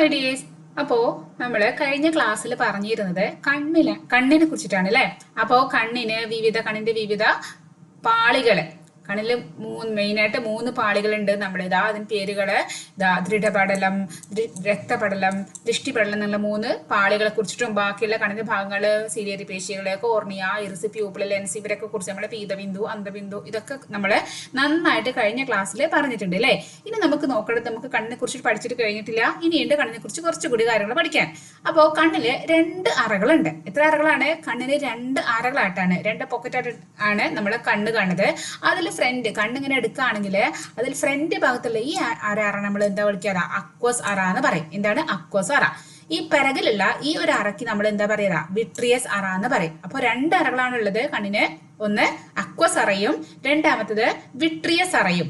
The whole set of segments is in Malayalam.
മൈ ഡിയേഴ്സ് അപ്പോ നമ്മൾ കഴിഞ്ഞ ക്ലാസ്സിൽ പറഞ്ഞിരുന്നത് കണ്ണിന് കണ്ണിനെ കുറിച്ചിട്ടാണ് അല്ലെ അപ്പോ കണ്ണിന് വിവിധ കണ്ണിന്റെ വിവിധ പാളികൾ. കണ്ണിൽ മൂന്ന് മെയിനായിട്ട് മൂന്ന് പാളികളുണ്ട് നമ്മുടെ ഇതാ. അതിന് പേരുകൾ ഇതാ ദൃഢപടലം രക്തപടലം ദൃഷ്ടിപടലം എന്നുള്ള മൂന്ന് പാളികളെ കുറിച്ചിട്ടും ബാക്കിയുള്ള കണ്ണിന്റെ ഭാഗങ്ങൾ സീരിയറി പേശികൾ കോർണിയ ഇറിസ് പ്യൂപ്പിൾ ലെൻസ് ഇവരൊക്കെ കുറിച്ച് നമ്മുടെ പീതബിന്ദു അന്തബിന്ദു ഇതൊക്കെ നമ്മൾ നന്നായിട്ട് കഴിഞ്ഞ ക്ലാസ്സിൽ പറഞ്ഞിട്ടുണ്ട് അല്ലേ? ഇനി നമുക്ക് നോക്കേണ്ടത് നമുക്ക് കണ്ണിനെ കുറിച്ച് പഠിച്ചിട്ട് കഴിഞ്ഞിട്ടില്ല. ഇനിയുണ്ട് കണ്ണിനെ കുറിച്ച് കുറച്ചുകൂടി കാര്യങ്ങൾ പഠിക്കാൻ. അപ്പോൾ കണ്ണിൽ രണ്ട് അറകളുണ്ട്. എത്ര അറകളാണ്? കണ്ണിന് രണ്ട് അറകളായിട്ടാണ് രണ്ട് പോക്കറ്റായിട്ട് ആണ് നമ്മൾ കണ്ണ് കാണുന്നത്. അതിൽ ഫ്രണ്ട് കണ്ണിങ്ങനെ എടുക്കുകയാണെങ്കിൽ അതിൽ ഫ്രണ്ട് ഭാഗത്തുള്ള ഈ അരാറ നമ്മൾ എന്താ വിളിക്കാറ അക്വസ് അറ എന്ന് പറയും. എന്താണ്? അക്വസ് അറ. ഈ പിറകിലുള്ള ഈ ഒരു അറയ്ക്ക് നമ്മൾ എന്താ പറയുക വിട്രിയസ് അറ എന്ന് പറയും. അപ്പൊ രണ്ട് അറകളാണ് ഉള്ളത് കണ്ണിന്. ഒന്ന് അക്വസ് അറയും രണ്ടാമത്തത് വിട്രിയസ് അറയും.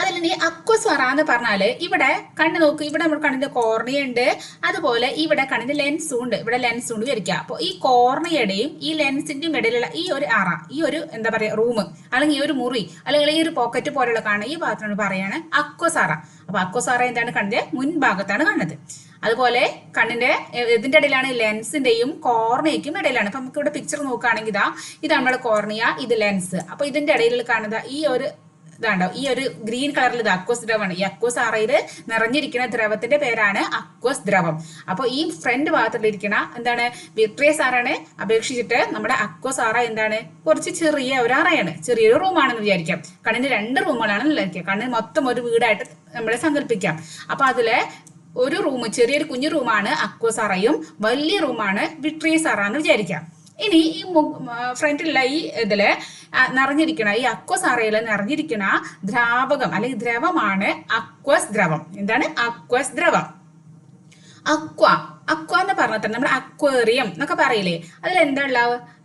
അതിൽ ഇനി അക്വസ്വറ എന്ന് പറഞ്ഞാൽ ഇവിടെ കണ്ണ് നോക്ക് ഇവിടെ നമ്മുടെ കണ്ണിന്റെ കോർണിയ ഉണ്ട്. അതുപോലെ ഇവിടെ കണ്ണിന്റെ ലെൻസും ഉണ്ട്. ഇവിടെ ലെൻസ് ഉണ്ട് വിചാരിക്കുക അപ്പോൾ ഈ കോർണിയയുടെയും ഈ ലെൻസിന്റെയും ഇടയിലുള്ള ഈ ഒരു അറ ഈ ഒരു എന്താ പറയാ റൂം അല്ലെങ്കിൽ ഈ ഒരു മുറി അല്ലെങ്കിൽ ഈ ഒരു പോക്കറ്റ് പോലുള്ള കാണുക ഈ ഭാഗത്താണ് പറയാണ് അക്വസാറ അപ്പൊ അക്വസാറ എന്താണ് കണ്ണിന്റെ മുൻഭാഗത്താണ് കാണുന്നത്. അതുപോലെ കണ്ണിന്റെ ഇതിന്റെ ഇടയിലാണ് ലെൻസിന്റെയും കോർണയ്ക്കും ഇടയിലാണ്. അപ്പൊ നമുക്ക് ഇവിടെ പിക്ചർ നോക്കുകയാണെങ്കിൽ ഇതാ ഇത് നമ്മുടെ കോർണിയ ഇത് ലെൻസ് അപ്പൊ ഇതിന്റെ ഇടയിൽ കാണുന്ന ഈ ഒരു ഇതാണ്ടോ ഈ ഒരു ഗ്രീൻ കളറിൽ ഇത് അക്വസ് ദ്രവമാണ്. ഈ അക്വസ് ആറയിൽ നിറഞ്ഞിരിക്കുന്ന ദ്രവത്തിന്റെ പേരാണ് അക്വസ് ദ്രവം. അപ്പോൾ ഈ ഫ്രണ്ട് ഭാഗത്തിലിരിക്കുന്ന എന്താണ്? വിട്രിയസ് ആറാണ്. അപേക്ഷിച്ചിട്ട് നമ്മുടെ അക്വസ് ആറ എന്താണ്? കുറച്ച് ചെറിയ ഒരു അറയാണ് ചെറിയൊരു റൂമാണെന്ന് വിചാരിക്കാം. കണ്ണിന് രണ്ട് റൂമുകളാണെന്ന് വിചാരിക്കാം കണ്ണിന് മൊത്തം ഒരു വീടായിട്ട് നമ്മളെ സങ്കല്പിക്കാം. അപ്പൊ അതിലെ ഒരു റൂം ചെറിയൊരു കുഞ്ഞു റൂമാണ് അക്വസ് അറയും വലിയ റൂമാണ് വിട്രിയസ് അറ എന്ന് വിചാരിക്കാം. ഇനി ഈ ഫ്രണ്ടിലുള്ള ഈ ഇതിൽ നിറഞ്ഞിരിക്കണ ഈ അക്വസ് അറയിൽ നിറഞ്ഞിരിക്കണ ദ്രാവകം അല്ലെങ്കിൽ ദ്രവമാണ് അക്വസ് ദ്രവം. എന്താണ് അക്വസ് ദ്രവം? അക്വ അക്വ എന്ന് പറഞ്ഞാൽ തന്നെ നമ്മൾ അക്വേറിയം എന്നൊക്കെ പറയില്ലേ? അതിൽ എന്താ ഉള്ള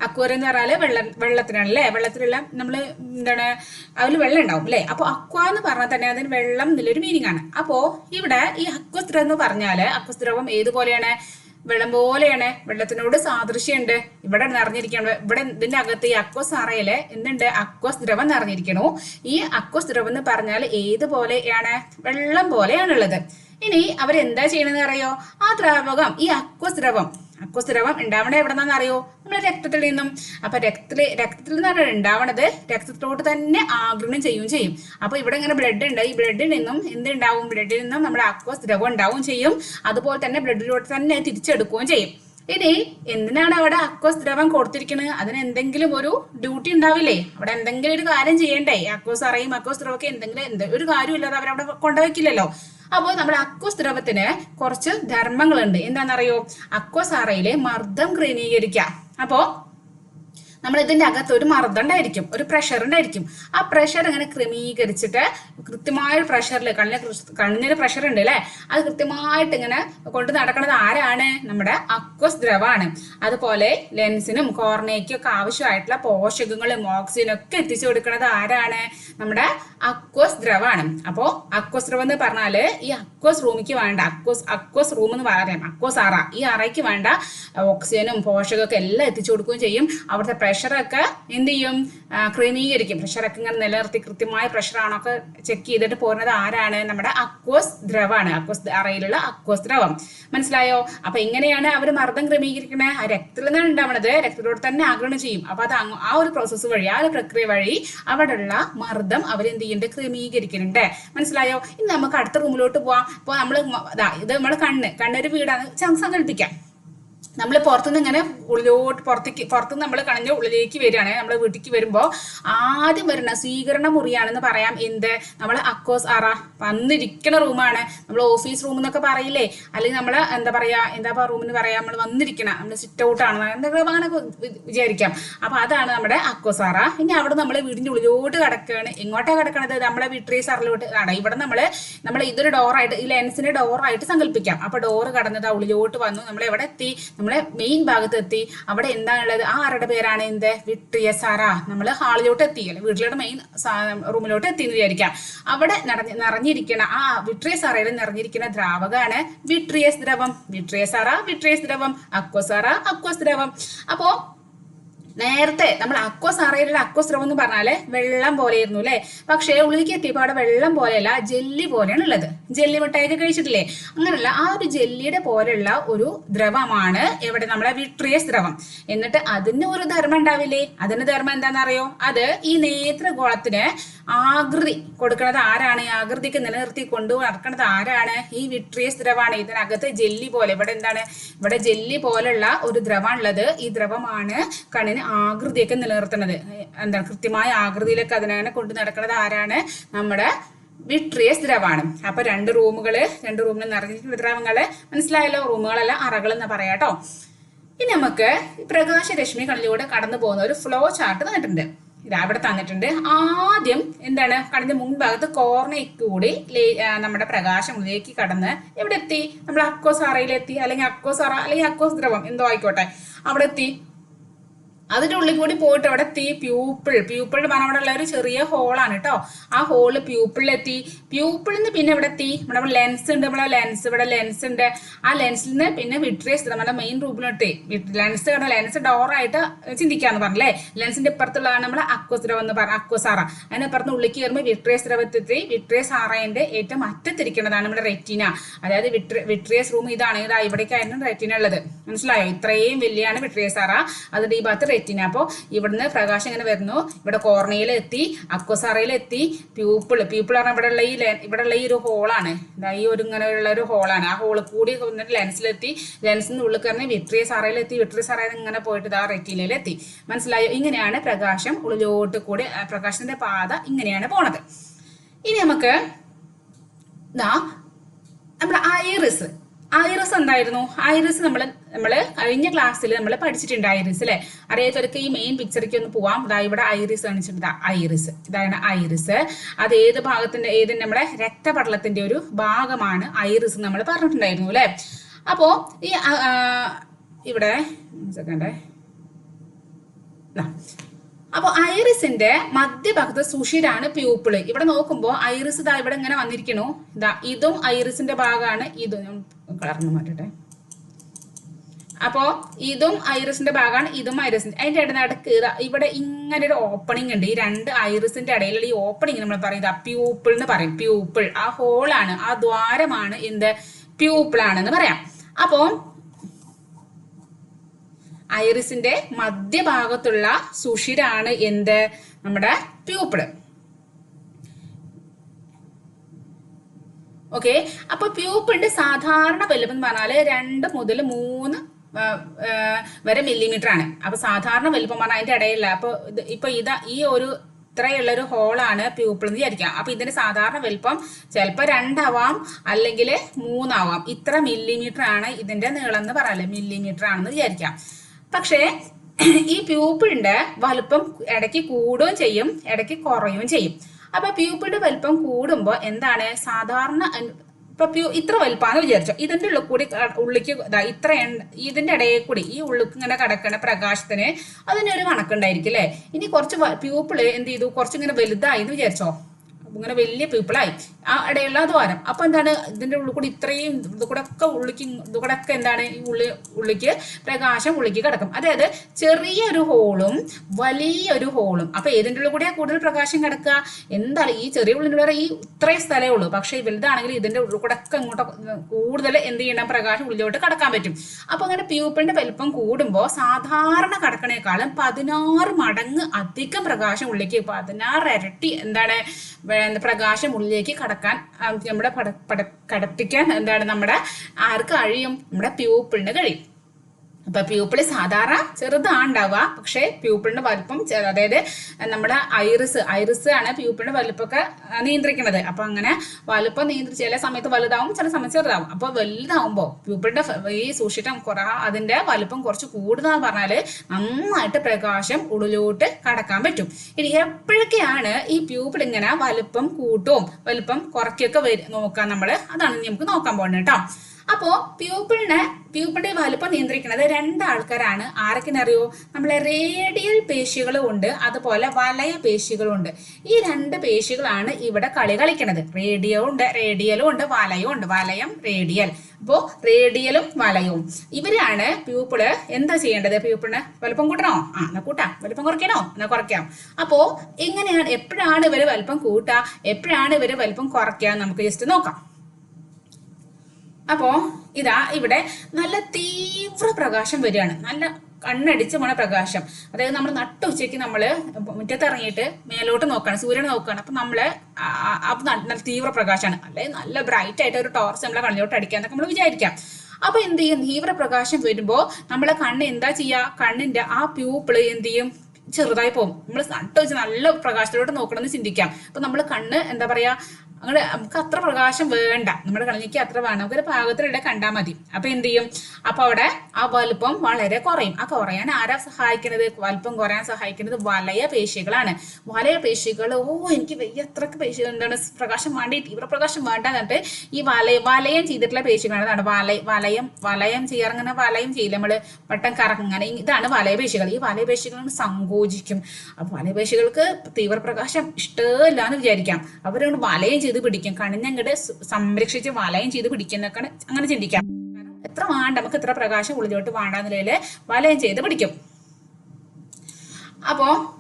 അക്വേറിയം എന്ന് പറഞ്ഞാൽ വെള്ളം വെള്ളത്തിനാണ് അല്ലേ വെള്ളത്തിലുള്ള നമ്മൾ എന്താണ് അതിൽ വെള്ളം ഉണ്ടാവും അല്ലേ? അപ്പോൾ അക്വ എന്ന് പറഞ്ഞാൽ തന്നെ അതിന് വെള്ളം എന്നുള്ളൊരു മീനിങ് ആണ്. അപ്പോൾ ഇവിടെ ഈ അക്വസ്ദ്രം എന്ന് പറഞ്ഞാൽ അക്വസ്ദ്രവം ഏതുപോലെയാണ്? വെള്ളം പോലെയാണ്. വെള്ളത്തിനോട് സാദൃശ്യമുണ്ട്. ഇവിടെ നിറഞ്ഞിരിക്കണം ഇവിടെ ഇതിന്റെ അകത്ത് ഈ അക്വസ് അറയിൽ എന്തുണ്ട്? അക്വസ് ദ്രവം നിറഞ്ഞിരിക്കണു. ഈ അക്വസ് ദ്രവം എന്ന് പറഞ്ഞാൽ ഏതുപോലെയാണ്? വെള്ളം പോലെയാണുള്ളത്. ഇനി അവരെന്താ ചെയ്യണമെന്ന് അറിയോ ആ ദ്രാവകം ഈ അക്വസ് ദ്രവം അക്വസ് ദ്രവം ഉണ്ടാവണത് എവിടെ അറിയോ? നമ്മുടെ രക്തത്തിൽ നിന്നും. അപ്പൊ രക്തത്തിൽ രക്തത്തിൽ നിന്നാണ് ഉണ്ടാവണത് രക്തത്തിലോട്ട് തന്നെ ആഗിരണം ചെയ്യുകയും ചെയ്യും. അപ്പൊ ഇവിടെ ഇങ്ങനെ ബ്ലഡ് ഉണ്ട്. ഈ ബ്ലഡിൽ നിന്നും എന്തുണ്ടാവും ബ്ലഡിൽ നിന്നും നമ്മുടെ അക്വസ് ദ്രവം ഉണ്ടാവും ചെയ്യും. അതുപോലെ തന്നെ ബ്ലഡിലോട്ട് തന്നെ തിരിച്ചെടുക്കുകയും ചെയ്യും. ഇനി എന്തിനാണ് അവിടെ അക്വസ് ദ്രവം കൊടുത്തിരിക്കുന്നത് അതിന് എന്തെങ്കിലും ഒരു ഡ്യൂട്ടി ഉണ്ടാവില്ലേ? അവിടെ എന്തെങ്കിലും ഒരു കാര്യം ചെയ്യണ്ടേ? അക്വസ് അറിയും അക്വസ് ദ്രവമൊക്കെ എന്തെങ്കിലും എന്ത് ഒരു കാര്യമില്ലാതെ അവരവിടെ കൊണ്ടുവയ്ക്കില്ലല്ലോ അപ്പോൾ നമ്മുടെ അക്വസ് ദ്രവത്തിന് കുറച്ച് ധർമ്മങ്ങളുണ്ട്. എന്താണെന്നറിയോ? അക്വസ് അറയിലെ മർദ്ദം ക്രമീകരിക്കാം. അപ്പോ നമ്മൾ ഇതിന്റെ അകത്ത് ഒരു മർദ്ദം ഉണ്ടായിരിക്കും ഒരു പ്രഷർ ഉണ്ടായിരിക്കും. ആ പ്രഷർ ഇങ്ങനെ ക്രമീകരിച്ചിട്ട് കൃത്യമായ പ്രഷറിൽ കണ്ണിന് കണ്ണിനൊരു കണ്ണിന് പ്രഷർ ഉണ്ട് അല്ലെ? അത് കൃത്യമായിട്ട് ഇങ്ങനെ കൊണ്ട് നടക്കുന്നത് ആരാണ്? നമ്മുടെ അക്വസ് ദ്രവാണ്. അതുപോലെ ലെൻസിനും കോർണയ്ക്കും ഒക്കെ ആവശ്യമായിട്ടുള്ള പോഷകങ്ങളും ഓക്സിജനും ഒക്കെ എത്തിച്ചു കൊടുക്കുന്നത് ആരാണ്? നമ്മുടെ അക്വസ് ദ്രവാണ്. അപ്പോ അക്വസ് ദ്രവം എന്ന് പറഞ്ഞാൽ ഈ അക്വസ് റൂമിക്ക് വേണ്ട അക്വസ് അക്വസ് റൂം എന്ന് പറയാം. അക്വസ് അറ ഈ അറയ്ക്ക് വേണ്ട ഓക്സിജനും പോഷകമൊക്കെ എല്ലാം എത്തിച്ചു കൊടുക്കുകയും ചെയ്യും. അവിടുത്തെ പ്രഷറൊക്കെ എന്ത് ചെയ്യും? ക്രമീകരിക്കും. പ്രഷറൊക്കെ ഇങ്ങനെ നിലനിർത്തി കൃത്യമായ പ്രഷറാണോ ഒക്കെ ചെക്ക് ചെയ്തിട്ട് പോരുന്നത് ആരാണ്? നമ്മുടെ അക്വസ് ദ്രവമാണ് അക്വസ് അറയിലുള്ള അക്വസ് ദ്രവം. മനസ്സിലായോ? അപ്പൊ എങ്ങനെയാണ് അവർ മർദ്ദം ക്രമീകരിക്കുന്നത് ആ രക്തത്തിൽ നിന്നാണ് ഉണ്ടാവുന്നത് രക്തത്തിലൂടെ തന്നെ ആഗ്രഹം ചെയ്യും. അപ്പൊ അത് ആ ഒരു പ്രോസസ്സ് വഴി ആ ഒരു പ്രക്രിയ വഴി അവിടെയുള്ള മർദ്ദം അവരെന്ത് ചെയ്യുന്നുണ്ട് ക്രമീകരിക്കുന്നുണ്ട് മനസ്സിലായോ? ഇനി നമുക്ക് അടുത്ത റൂമിലോട്ട് പോവാം. ഇപ്പൊ നമ്മൾ ഇത് നമ്മളെ കണ്ണ്. കണ്ണൊരു വീടാണ്. സങ്കല്പിക്കാം നമ്മൾ പുറത്തുനിന്ന് ഇങ്ങനെ ഉള്ളിലോട്ട് പുറത്തേക്ക് പുറത്തുനിന്ന് നമ്മൾ കളഞ്ഞ് ഉള്ളിലേക്ക് വരികയാണ് നമ്മൾ വീട്ടിലേക്ക് വരുമ്പോൾ ആദ്യം വരുന്ന സ്വീകരണ മുറിയാണെന്ന് പറയാം എന്ത്? നമ്മൾ അക്കോസ് അറ. വന്നിരിക്കുന്ന റൂമാണ്. നമ്മൾ ഓഫീസ് റൂം എന്നൊക്കെ പറയില്ലേ? അല്ലെങ്കിൽ നമ്മൾ എന്താ പറയാ എന്താ റൂമിന് പറയാ നമ്മൾ വന്നിരിക്കണ നമ്മൾ സിറ്റ് ഔട്ട് ആണ് എന്തൊക്കെ അങ്ങനെ വിചാരിക്കാം. അപ്പൊ അതാണ് നമ്മുടെ അക്കോസ് അറ. ഇനി അവിടെ നമ്മൾ വീടിന്റെ ഉള്ളിലോട്ട് കിടക്കുകയാണ് എങ്ങോട്ടാ കിടക്കണത്? നമ്മളെ വിട്രീസ് സാറിലോട്ട് ആണ് ഇവിടെ നമ്മൾ നമ്മൾ ഇതൊരു ഡോറായിട്ട് ഈ ലെൻസിന്റെ ഡോറായിട്ട് സങ്കല്പിക്കാം. അപ്പൊ ഡോറ് കടന്നത് ആ ഉള്ളിലോട്ട് വന്നു. നമ്മൾ എവിടെ എത്തി? നമ്മളെ മെയിൻ ഭാഗത്ത് എത്തി അവിടെ എന്താണുള്ളത്? ആ ആരുടെ പേരാണ് എന്ത്? വിട്രിയ സാറ. നമ്മൾ ഹാളിലോട്ട് എത്തി അല്ലെ? വീട്ടിലോട്ട് മെയിൻ റൂമിലോട്ട് എത്തി എന്ന് വിചാരിക്കാം. അവിടെ നിറഞ്ഞ നിറഞ്ഞിരിക്കുന്ന ആ വിട്രിയ സാറയിൽ നിറഞ്ഞിരിക്കുന്ന ദ്രാവകമാണ് വിട്രിയസ് ദ്രവം. വിട്രിയ സാറ വിട്രിയസ് ദ്രവം. അക്വസാറ അക്വസ് ദ്രവം. അപ്പോ നേരത്തെ നമ്മൾ അക്വസ് അറയിലുള്ള അക്വസ് ദ്രവം എന്ന് പറഞ്ഞാൽ വെള്ളം പോലെയായിരുന്നു അല്ലെ? പക്ഷേ ഉള്ളിലേക്ക് എത്തിയപ്പോൾ അവിടെ വെള്ളം പോലെയല്ല ജെല്ലി പോലെയാണ് ഉള്ളത്. ജെല്ലി മിഠായിക്ക് കഴിച്ചിട്ടില്ലേ? അങ്ങനല്ല ആ ഒരു ജെല്ലിയുടെ പോലെയുള്ള ഒരു ദ്രവമാണ് എവിടെ നമ്മളെ വിട്രിയസ് ദ്രവം എന്നിട്ട് അതിന് ഒരു ധർമ്മം ഉണ്ടാവില്ലേ? അതിന് ധർമ്മം എന്താണെന്നറിയോ? അത് ഈ നേത്രഗോളത്തിന് ആകൃതി കൊടുക്കുന്നത് ആരാണ്? ഈ ആകൃതിക്ക് നിലനിർത്തി കൊണ്ടു നടക്കുന്നത് ആരാണ്? ഈ വിട്രിയസ് ദ്രവാണ് ഇതിനകത്ത് ജെല്ലി പോലെ ഇവിടെ എന്താണ്? ഇവിടെ ജെല്ലി പോലുള്ള ഒരു ദ്രവമാണുള്ളത് ഈ ദ്രവമാണ് കണ്ണിന് ആകൃതിയൊക്കെ നിലനിർത്തുന്നത് എന്താണ്? കൃത്യമായ ആകൃതിയിലൊക്കെ അതിനെ കൊണ്ട് നടക്കുന്നത് ആരാണ്? നമ്മുടെ വിട്രിയസ് ദ്രവാണ് അപ്പൊ രണ്ട് റൂമുകൾ രണ്ട് റൂമിൽ നിറഞ്ഞിട്ടുള്ള ദ്രവങ്ങൾ മനസ്സിലായല്ലോ? റൂമുകളല്ല അറകൾ എന്ന് പറയാട്ടോ ഇനി നമുക്ക് പ്രകാശരശ്മി കണ്ണിലൂടെ കടന്നു പോകുന്ന ഒരു ഫ്ലോ ചാർട്ട് തന്നിട്ടുണ്ട് ഇത് ഇവിടെ തന്നിട്ടുണ്ട്. ആദ്യം എന്താണ്? കണ്ണിന്റെ മുൻഭാഗത്ത് കോർണയിൽ കൂടി നമ്മുടെ പ്രകാശം ഉള്ളിലേക്ക് കടന്ന് എവിടെ എത്തി നമ്മൾ അക്കോസ് അറയിലെത്തി അല്ലെങ്കിൽ അക്കോസ് അറ അല്ലെങ്കിൽ അക്കോസ് ദ്രവം എന്തോ ആയിക്കോട്ടെ. അവിടെ എത്തി അതിന്റെ ഉള്ളിൽ കൂടി പോയിട്ട് അവിടെ എത്തി. പ്യൂപ്പിൾ പ്യൂപ്പിൾ എന്ന് പറഞ്ഞാൽ അവിടെ ഉള്ള ഒരു ചെറിയ ഹോളാണ് കേട്ടോ ആ ഹോൾ പ്യൂപ്പിളിലെത്തി പ്യൂപ്പിളിൽ നിന്ന് പിന്നെ ഇവിടെ എത്തി? നമ്മുടെ ലെൻസ് ഉണ്ട്. ഇവിടെ ലെൻസ് ഇവിടെ ലെൻസ് ഉണ്ട്. ആ ലെൻസിൽ നിന്ന് പിന്നെ വിട്രേസ് നമ്മുടെ മെയിൻ റൂമിലെത്തി ലെൻസ് കണ്ട ലെൻസ് ഡോറായിട്ട് ചിന്തിക്കാന്ന് പറഞ്ഞല്ലേ? ലെൻസിന്റെ ഇപ്പുറത്തുള്ളതാണ് നമ്മുടെ അക്വസ്രവം എന്ന് പറഞ്ഞ അക്വസാറ അതിനപ്പുറത്ത് ഉള്ളിൽ കയറുമ്പോൾ വിട്രേസ് ദ്രവത്തെത്തി വിട്രേസ് ആറയന്റെ ഏറ്റവും അറ്റത്തിരിക്കുന്നതാണ് നമ്മുടെ റെറ്റിന അതായത് വിട്രിയസ് റൂം ഇതാണ്. ഇതാ ഇവിടേക്കായിരുന്നു റെറ്റിന ഉള്ളത്. മനസ്സിലായോ? ഇത്രയും വലിയാണ് വിട്രിയസ് ആറ അതിന്റെ ഈ ഭാഗത്ത് റെറ്റിന അപ്പോൾ ഇവിടുന്ന് പ്രകാശം ഇങ്ങനെ വരുന്നു. ഇവിടെ കോർണയിൽ എത്തി അക്വസാറയിൽ എത്തി പ്യൂപ്പിൾ പ്യൂപ്പിൾ പറഞ്ഞാൽ ഇവിടെ ഉള്ള ഈ ഇവിടെ ഉള്ള ഈ ഒരു ഹോളാണ് ഈ ഒരു ഇങ്ങനെ ഉള്ള ഒരു ഹോളാണ് ആ ഹോൾ കൂടി വന്നിട്ട് ലെൻസിലെത്തി ലെൻസിന് ഉള്ളിൽ കയറി വിട്രിയസ് അറയിലെത്തി വിട്രിയസ് അറയിൽ ഇങ്ങനെ പോയിട്ട് ആ റെറ്റിനയിലെത്തി മനസ്സിലായോ? ഇങ്ങനെയാണ് പ്രകാശം ഉള്ളിലോട്ട് കൂടി പ്രകാശത്തിന്റെ പാത ഇങ്ങനെയാണ് പോണത്. ഇനി നമുക്ക് നമ്മുടെ ഐറിസ് ഐറിസ് എന്തായിരുന്നു? ഐറിസ് നമ്മൾ നമ്മൾ കഴിഞ്ഞ ക്ലാസ്സിൽ നമ്മൾ പഠിച്ചിട്ടുണ്ട് ഐറിസ് അല്ലെ? അറിയാത്തവർക്ക് ഈ മെയിൻ പിക്ചറിലേക്ക് ഒന്ന് പോവാം. ഇതാ ഇവിടെ ഐറിസ് കാണിച്ചിട്ടുണ്ട്. ഐറിസ് ഇതാണ് ഐറിസ് അത് ഏത് ഭാഗത്തിന്റെ ഏത് നമ്മുടെ രക്തപടലത്തിന്റെ ഒരു ഭാഗമാണ് ഐറിസ് നമ്മൾ പറഞ്ഞിട്ടുണ്ടായിരുന്നു അല്ലെ? അപ്പോ ഈ ഇവിടെ സെക്കൻഡേ അപ്പൊ ഐറിസിന്റെ മധ്യഭാഗത്ത് സുഷിരാണ് പ്യൂപ്പിൾ ഇവിടെ നോക്കുമ്പോൾ ഐറിസ് ഇതാ ഇവിടെ ഇങ്ങനെ വന്നിരിക്കണു. ഇതാ ഇതും ഐറിസിന്റെ ഭാഗമാണ്. ഇതും കളർന്ന് മാറ്റട്ടെ. അപ്പോ ഇതും ഐറിസിന്റെ ഭാഗമാണ് ഇതും ഐറിസിന്റെ. അതിന്റെ ഇടനടക്ക് ഇവിടെ ഇങ്ങനെ ഒരു ഓപ്പണിംഗ് ഉണ്ട്. ഈ രണ്ട് ഐറിസിന്റെ ഇടയിലുള്ള ഈ ഓപ്പണിംഗ് നമ്മൾ പറയുന്നത് പ്യൂപ്പിൾ എന്ന് പറയും. പ്യൂപ്പിൾ ആ ഹോളാണ് ആ ദ്വാരമാണ് എന്ത്? പ്യൂപ്പിൾ ആണെന്ന് പറയാം. അപ്പോ ഐറിസിന്റെ മധ്യഭാഗത്തുള്ള സുഷിരാണ് എന്ത്? നമ്മുടെ പ്യൂപ്പിൾ ഓക്കെ അപ്പൊ പ്യൂപ്പിളിന്റെ സാധാരണ വലുപ്പം എന്ന് പറഞ്ഞാൽ രണ്ട് മുതൽ മൂന്ന് വരെ മില്ലിമീറ്റർ ആണ്. അപ്പൊ സാധാരണ വലിപ്പം പറഞ്ഞാൽ അതിന്റെ ഇടയില്ല. അപ്പൊ ഇത് ഇപ്പൊ ഇതാ ഈ ഒരു ഇത്രയുള്ളൊരു ഹോളാണ് പ്യൂപ്പിൾ എന്ന് വിചാരിക്കാം. അപ്പൊ ഇതിന്റെ സാധാരണ വലിപ്പം ചിലപ്പോൾ രണ്ടാവാം അല്ലെങ്കിൽ മൂന്നാവാം. ഇത്ര മില്ലിമീറ്റർ ആണ് ഇതിന്റെ നീളം എന്ന് പറയാല്ലേ. മില്ലിമീറ്റർ ആണെന്ന് വിചാരിക്കാം. പക്ഷേ ഈ പ്യൂപ്പിളിന്റെ വലുപ്പം ഇടയ്ക്ക് കൂടുകയും ചെയ്യും ഇടയ്ക്ക് കുറയുകയും ചെയ്യും. അപ്പൊ പ്യൂപ്പിളിന്റെ വലുപ്പം കൂടുമ്പോൾ എന്താണ്? സാധാരണ ഇപ്പൊ പ്യൂ ഇത്ര വലുപ്പാന്ന് വിചാരിച്ചോ. ഇതിന്റെ ഉള്ളിൽ കൂടി ഉള്ളിക്ക് ദാ ഇത്ര ഇതിന്റെ ഇടയിൽ കൂടി ഈ ഉള്ളിക്ക് ഇങ്ങനെ കിടക്കണ പ്രകാശത്തിന് അതിനൊരു കണക്കുണ്ടായിരിക്കും അല്ലേ? ഇനി കുറച്ച് പ്യൂപ്പിൾ എന്ത് ചെയ്തു? കുറച്ചിങ്ങനെ വലുതായി എന്ന് വിചാരിച്ചോ? ഇങ്ങനെ വലിയ പീപ്പിളായി. ആ ഇടയുള്ള ദ്വാരം. അപ്പൊ എന്താണ് ഇതിന്റെ ഉള്ളിൽ കൂടി ഇത്രയും ഇത് ഒക്കെ ഉള്ളിക്ക് ഇത് ഒക്കെ എന്താണ് ഈ ഉള്ളി ഉള്ളിക്ക് പ്രകാശം ഉള്ളിക്ക് കിടക്കും. അതായത് ചെറിയൊരു ഹോളും വലിയൊരു ഹോളും. അപ്പൊ ഏതിന്റെ ഉള്ളിൽ കൂടിയാ കൂടുതൽ പ്രകാശം കിടക്കുക? എന്താണ് ഈ ചെറിയ ഉള്ളിന്റെ ഉള്ളിൽ ഈ ഇത്രയും സ്ഥലമേ ഉള്ളൂ. പക്ഷേ വലുതാണെങ്കിൽ ഇതിന്റെ ഉള്ളിൽ കൂടെ ഒക്കെ ഇങ്ങോട്ട് കൂടുതൽ എന്ത് ചെയ്യണം? പ്രകാശം ഉള്ളിലോട്ട് കടക്കാൻ പറ്റും. അപ്പൊ അങ്ങനെ പ്യൂപ്പിളിന്റെ വലിപ്പം കൂടുമ്പോൾ സാധാരണ കടക്കണേക്കാളും പതിനാറ് മടങ്ങ് അധികം പ്രകാശം ഉള്ളിലേക്ക് പതിനാറ് ഇരട്ടി എന്താണ് പ്രകാശം ഉള്ളിലേക്ക് കടക്കാൻ നമ്മുടെ കടപ്പിക്കാൻ എന്താണ് നമ്മുടെ ആർക്ക് കഴിയും നമ്മുടെ പ്യൂപ്പിളിന് കഴിയും. അപ്പൊ പ്യൂപ്പിൾ സാധാരണ ചെറുതാണ് ഉണ്ടാവുക. പക്ഷേ പ്യൂപ്പിളിന്റെ വലുപ്പം അതായത് നമ്മുടെ ഐറിസ് ഐറിസ് ആണ് പ്യൂപ്പിളിന്റെ വലുപ്പമൊക്കെ നിയന്ത്രിക്കുന്നത്. അപ്പൊ അങ്ങനെ വലുപ്പം നിയന്ത്രിച്ച് ചില സമയത്ത് വലുതാവും ചില സമയത്ത് ചെറുതാവും. അപ്പൊ വലുതാവുമ്പോ പ്യൂപ്പിളിന്റെ ഈ സൂക്ഷിട്ടം കുറ അതിന്റെ വലുപ്പം കുറച്ച് കൂടുതലാന്ന് പറഞ്ഞാൽ നന്നായിട്ട് പ്രകാശം ഉള്ളിലോട്ട് കടക്കാൻ പറ്റും. ഇനി എപ്പോഴൊക്കെയാണ് ഈ പ്യൂപ്പിൾ ഇങ്ങനെ വലുപ്പം കൂട്ടും വലുപ്പം കുറയ്ക്കൊക്കെ നോക്കാൻ നമ്മൾ? അതാണ് നമുക്ക് നോക്കാൻ പോകുന്നത് കേട്ടോ അപ്പോ പ്യൂപ്പിളിനെ പ്യൂപ്പിളിന്റെ വലുപ്പം നിയന്ത്രിക്കുന്നത് രണ്ട് ആൾക്കാരാണ് ആരൊക്കെ അറിയോ നമ്മളെ റേഡിയൽ പേശികളും ഉണ്ട് അതുപോലെ വലയ പേശികളും ഉണ്ട്. ഈ രണ്ട് പേശികളാണ് ഇവിടെ കളി കളിക്കുന്നത് റേഡിയോ ഉണ്ട് റേഡിയലും ഉണ്ട് വലയും ഉണ്ട്. വലയം റേഡിയൽ അപ്പോ റേഡിയലും വലയവും. ഇവരാണ് പ്യൂപ്പിൾ എന്താ ചെയ്യേണ്ടത്? പ്യൂപ്പിളിന് വലുപ്പം കൂട്ടണോ? ആ എന്നാ കൂട്ടാം. വലുപ്പം കുറയ്ക്കണോ? എന്നാ കുറയ്ക്കാം. അപ്പോ എങ്ങനെയാണ് എപ്പോഴാണ് ഇവർ വലുപ്പം കൂട്ടുക? എപ്പോഴാണ് ഇവർ വലുപ്പം കുറയ്ക്കുക? നമുക്ക് ജസ്റ്റ് നോക്കാം. അപ്പോ ഇതാ ഇവിടെ നല്ല തീവ്ര പ്രകാശം വരികയാണ്. നല്ല കണ്ണടിച്ച് പോണ പ്രകാശം. അതായത് നമ്മൾ നട്ട ഉച്ചയ്ക്ക് നമ്മൾ മുറ്റത്ത് ഇറങ്ങിയിട്ട് മേലോട്ട് നോക്കുകയാണ് സൂര്യനെ നോക്കുകയാണ് അപ്പൊ നമ്മൾ നല്ല തീവ്ര പ്രകാശമാണ്. അല്ലെ നല്ല ബ്രൈറ്റ് ആയിട്ട് ഒരു ടോർച്ച് നമ്മളെ കണ്ണിലോട്ട് അടിക്കാന്നൊക്കെ നമ്മൾ വിചാരിക്കാം. അപ്പൊ എന്ത് ചെയ്യും? തീവ്ര പ്രകാശം വരുമ്പോ നമ്മളെ കണ്ണ് എന്താ ചെയ്യാ? കണ്ണിന്റെ ആ പ്യൂപ്പിൾ എന്ത് ചെയ്യും? ചെറുതായി പോകും. നമ്മൾ നട്ടു വെച്ച് നല്ല പ്രകാശത്തിലോട്ട് നോക്കണമെന്ന് ചിന്തിക്കാം. അപ്പൊ നമ്മൾ കണ്ണ് എന്താ പറയാ? അങ്ങനെ നമുക്ക് അത്ര പ്രകാശം വേണ്ട. നമ്മുടെ കളഞ്ഞിക്ക് അത്ര വേണം. നമുക്കൊരു പാകത്തിലൂടെ കണ്ടാൽ മതി. അപ്പൊ എന്ത് ചെയ്യും? അപ്പൊ അവിടെ ആ വലുപ്പം വളരെ കുറയും. ആ കുറയാൻ ആരാ സഹായിക്കുന്നത് വലുപ്പം കുറയാൻ സഹായിക്കുന്നത് വലയ പേശികളാണ്. വലയ പേശികൾ ഓ എനിക്ക് അത്രയ്ക്ക് പേശി എന്താണ്? പ്രകാശം വേണ്ടി തീവ്രപ്രകാശം വേണ്ട എന്നിട്ട് ഈ വലയ വലയം ചെയ്തിട്ടുള്ള പേശികളാണ്. അതാണ് വലയ വലയം വലയം ചെയ്യാറങ്ങനെ വലയം ചെയ്യില്ല നമ്മൾ? വട്ടം കറങ്ങനെ ഇതാണ് വലയപേശികൾ ഈ വലയപേശികൾ സങ്കോചിക്കും. അപ്പൊ വലയപേശികൾക്ക് തീവ്രപ്രകാശം ഇഷ്ടമില്ല എന്ന് വിചാരിക്കാം. അവരോട് വലയം ചെയ്ത് പിടിക്കും. കണിഞ്ഞങ്ങട് സംരക്ഷിച്ച് വലയം ചെയ്ത് പിടിക്കുന്നൊക്കെ അങ്ങനെ ചിന്തിക്കാം. കാരണം എത്ര വേണ്ട നമുക്ക് എത്ര പ്രകാശം ഉള്ളിലോട്ട് വേണ്ട നിലയിൽ വലയം ചെയ്ത് പിടിക്കും. അപ്പോ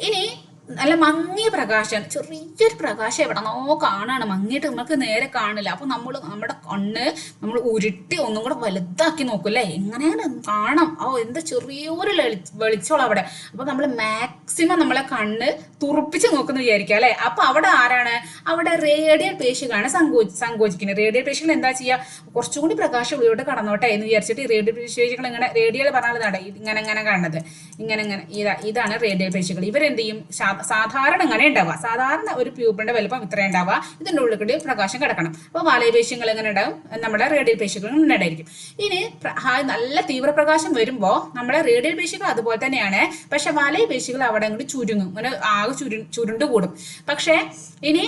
ഇനി നല്ല മങ്ങിയ പ്രകാശം. ചെറിയൊരു പ്രകാശം നോ കാണാണ്. മങ്ങിയിട്ട് നമുക്ക് നേരെ കാണില്ല. അപ്പൊ നമ്മൾ നമ്മുടെ കണ്ണ് നമ്മൾ ഉരുട്ടി ഒന്നും കൂടെ വലുതാക്കി നോക്കൂല്ലേ എങ്ങനെയാണ് കാണാം? ഓ എന്ത് ചെറിയൊരു വെളി- വെളിച്ചോളം അവിടെ. അപ്പൊ നമ്മൾ മാക്സിമം നമ്മളെ കണ്ണ് തുറപ്പിച്ച് നോക്കുന്നു വിചാരിക്കുക അല്ലെ അപ്പൊ അവിടെ ആരാണ്? അവിടെ റേഡിയൽ പേശികളാണ് സങ്കോചി സങ്കോചിക്കുന്നത് റേഡിയൽ പേശികൾ എന്താ ചെയ്യുക കുറച്ചുകൂടി പ്രകാശം ഉള്ളിലോട്ട് കടന്നോട്ടെ എന്ന് വിചാരിച്ചിട്ട് റേഡിയൽ പേശികൾ ഇങ്ങനെ റേഡിയൽ പറഞ്ഞാൽ ഇങ്ങനെ ഇങ്ങനെ കാണുന്നത്. ഇങ്ങനെ ഇങ്ങനെ ഇതാ ഇതാണ് റേഡിയൽ പേശികൾ. ഇവരെന്ത് ചെയ്യും സാധാരണ ഇങ്ങനെ ഉണ്ടാവുക സാധാരണ ഒരു പ്യൂപ്പിന്റെ വലുപ്പം ഇത്ര ഉണ്ടാവുക ഇതിന്റെ ഉള്ളിൽ കൂടി പ്രകാശം കിടക്കണം. അപ്പൊ വാലയപേശികൾ എങ്ങനെ ഉണ്ടാവും നമ്മുടെ റേഡിയൽ പേശികൾ ഉണ്ടായിരിക്കും ഇനി നല്ല തീവ്രപ്രകാശം വരുമ്പോൾ നമ്മുടെ റേഡിയൽ പേശികൾ അതുപോലെ തന്നെയാണ്. പക്ഷെ വാലയപേശികൾ അവിടെ അങ്ങോട്ട് ചുരുങ്ങും. അങ്ങനെ ആകെ ചുരു ചുരുണ്ട് കൂടും. പക്ഷെ ഇനി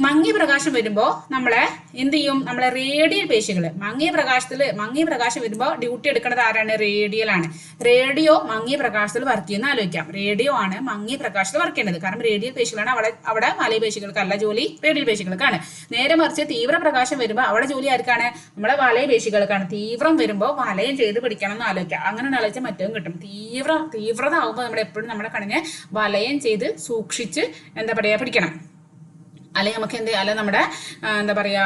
മങ്ങിയ പ്രകാശം വരുമ്പോൾ നമ്മളെ എന്ത് ചെയ്യും? നമ്മളെ റേഡിയൽ പേശികൾ മങ്ങിയ പ്രകാശത്തിൽ മങ്ങിയ പ്രകാശം വരുമ്പോൾ ഡ്യൂട്ടി എടുക്കുന്നത് ആരാണ്? റേഡിയൽ ആണ്. റേഡിയോ മങ്ങിയ പ്രകാശത്തിൽ വർക്ക് ചെയ്യുന്ന ആലോചിക്കാം. റേഡിയോ ആണ് മങ്ങിയ പ്രകാശത്തിൽ വർക്ക് ചെയ്യുന്നത് കാരണം റേഡിയൽ പേശികളാണ് അവിടെ അവിടെ വലയ പേശികൾക്കല്ല ജോലി റേഡിയൽ പേശികൾക്കാണ് നേരെ മറിച്ച് തീവ്ര പ്രകാശം വരുമ്പോൾ അവിടെ ജോലി ആർക്കാണ്? നമ്മളെ വലയ പേശികൾക്കാണ് തീവ്രം വരുമ്പോൾ വലയം ചെയ്ത് പിടിക്കണം എന്ന് ആലോചിക്കാം. അങ്ങനെ ആലോചിച്ചാൽ മറ്റവും കിട്ടും. തീവ്ര തീവ്രത ആകുമ്പോൾ നമ്മൾ എപ്പോഴും നമ്മുടെ കണ്ണിനെ വലയം ചെയ്ത് സൂക്ഷിച്ച് എന്താ പറയുക പിടിക്കണം. അല്ലെങ്കിൽ നമുക്ക് എന്ത് അല്ല നമ്മുടെ എന്താ പറയാ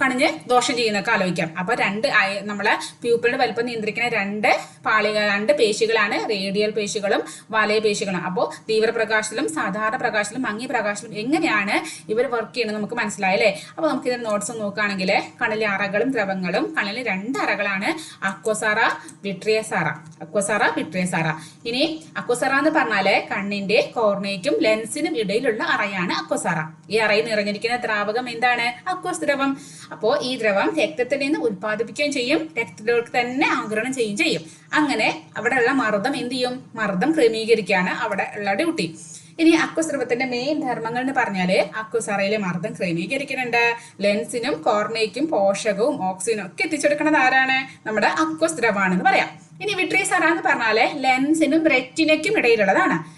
കണിഞ്ഞ് ദോഷം ചെയ്യുന്നൊക്കെ ആലോചിക്കാം. അപ്പൊ രണ്ട് നമ്മളെ പ്യൂപ്പിളുടെ വലുപ്പം നിയന്ത്രിക്കുന്ന രണ്ട് പാളികൾ രണ്ട് പേശികളാണ് റേഡിയൽ പേശികളും വലയ പേശികളും. അപ്പോൾ തീവ്രപ്രകാശത്തിലും സാധാരണ പ്രകാശത്തിലും മങ്ങിയ പ്രകാശത്തിലും എങ്ങനെയാണ് ഇവർ വർക്ക് ചെയ്യുന്നത് നമുക്ക് മനസ്സിലായല്ലേ അപ്പൊ നമുക്ക് ഇതിന്റെ നോട്ട്സ് നോക്കുകയാണെങ്കിൽ കണ്ണിലെ അറകളും ദ്രവങ്ങളും കണ്ണിലെ രണ്ട് അറകളാണ് അക്വസാറ വിട്രിയസാറ. അക്വസാറ വിട്രിയസാറ. ഇനി അക്വസാറ എന്ന് പറഞ്ഞാൽ കണ്ണിന്റെ കോർണയ്ക്കും ലെൻസിനും ഇടയിലുള്ള അറയാണ് അക്വസാറ. ഈ അറയിൽ നിറഞ്ഞിരിക്കുന്ന ദ്രാവകം എന്താണ്? അക്വസ് ദ്രവം. അപ്പോ ഈ ദ്രവം രക്തത്തിൽ നിന്ന് ഉത്പാദിപ്പിക്കുകയും ചെയ്യും. രക്തത്തിലേക്ക് തന്നെ ആഗ്രഹണം ചെയ്യുകയും ചെയ്യും. അങ്ങനെ അവിടെയുള്ള മർദ്ദം എന്ത് ചെയ്യും? മർദ്ദം ക്രമീകരിക്കുകയാണ് അവിടെ ഉള്ള ഡ്യൂട്ടി. ഇനി അക്വസ്രവത്തിന്റെ മെയിൻ ധർമ്മങ്ങൾ എന്ന് പറഞ്ഞാൽ അക്വസറയിലെ മർദ്ദം ക്രമീകരിക്കുന്നുണ്ട്. ലെൻസിനും കോർണയ്ക്കും പോഷകവും ഓക്സിജനും ഒക്കെ എത്തിച്ചെടുക്കുന്നത് ആരാണ്? നമ്മുടെ അക്വസ്രവാണെന്ന് പറയാം. ഇനി വിട്രീസറ എന്ന് പറഞ്ഞാൽ ലെൻസിനും റെറ്റിനയ്ക്കും ഇടയിലുള്ളതാണ്.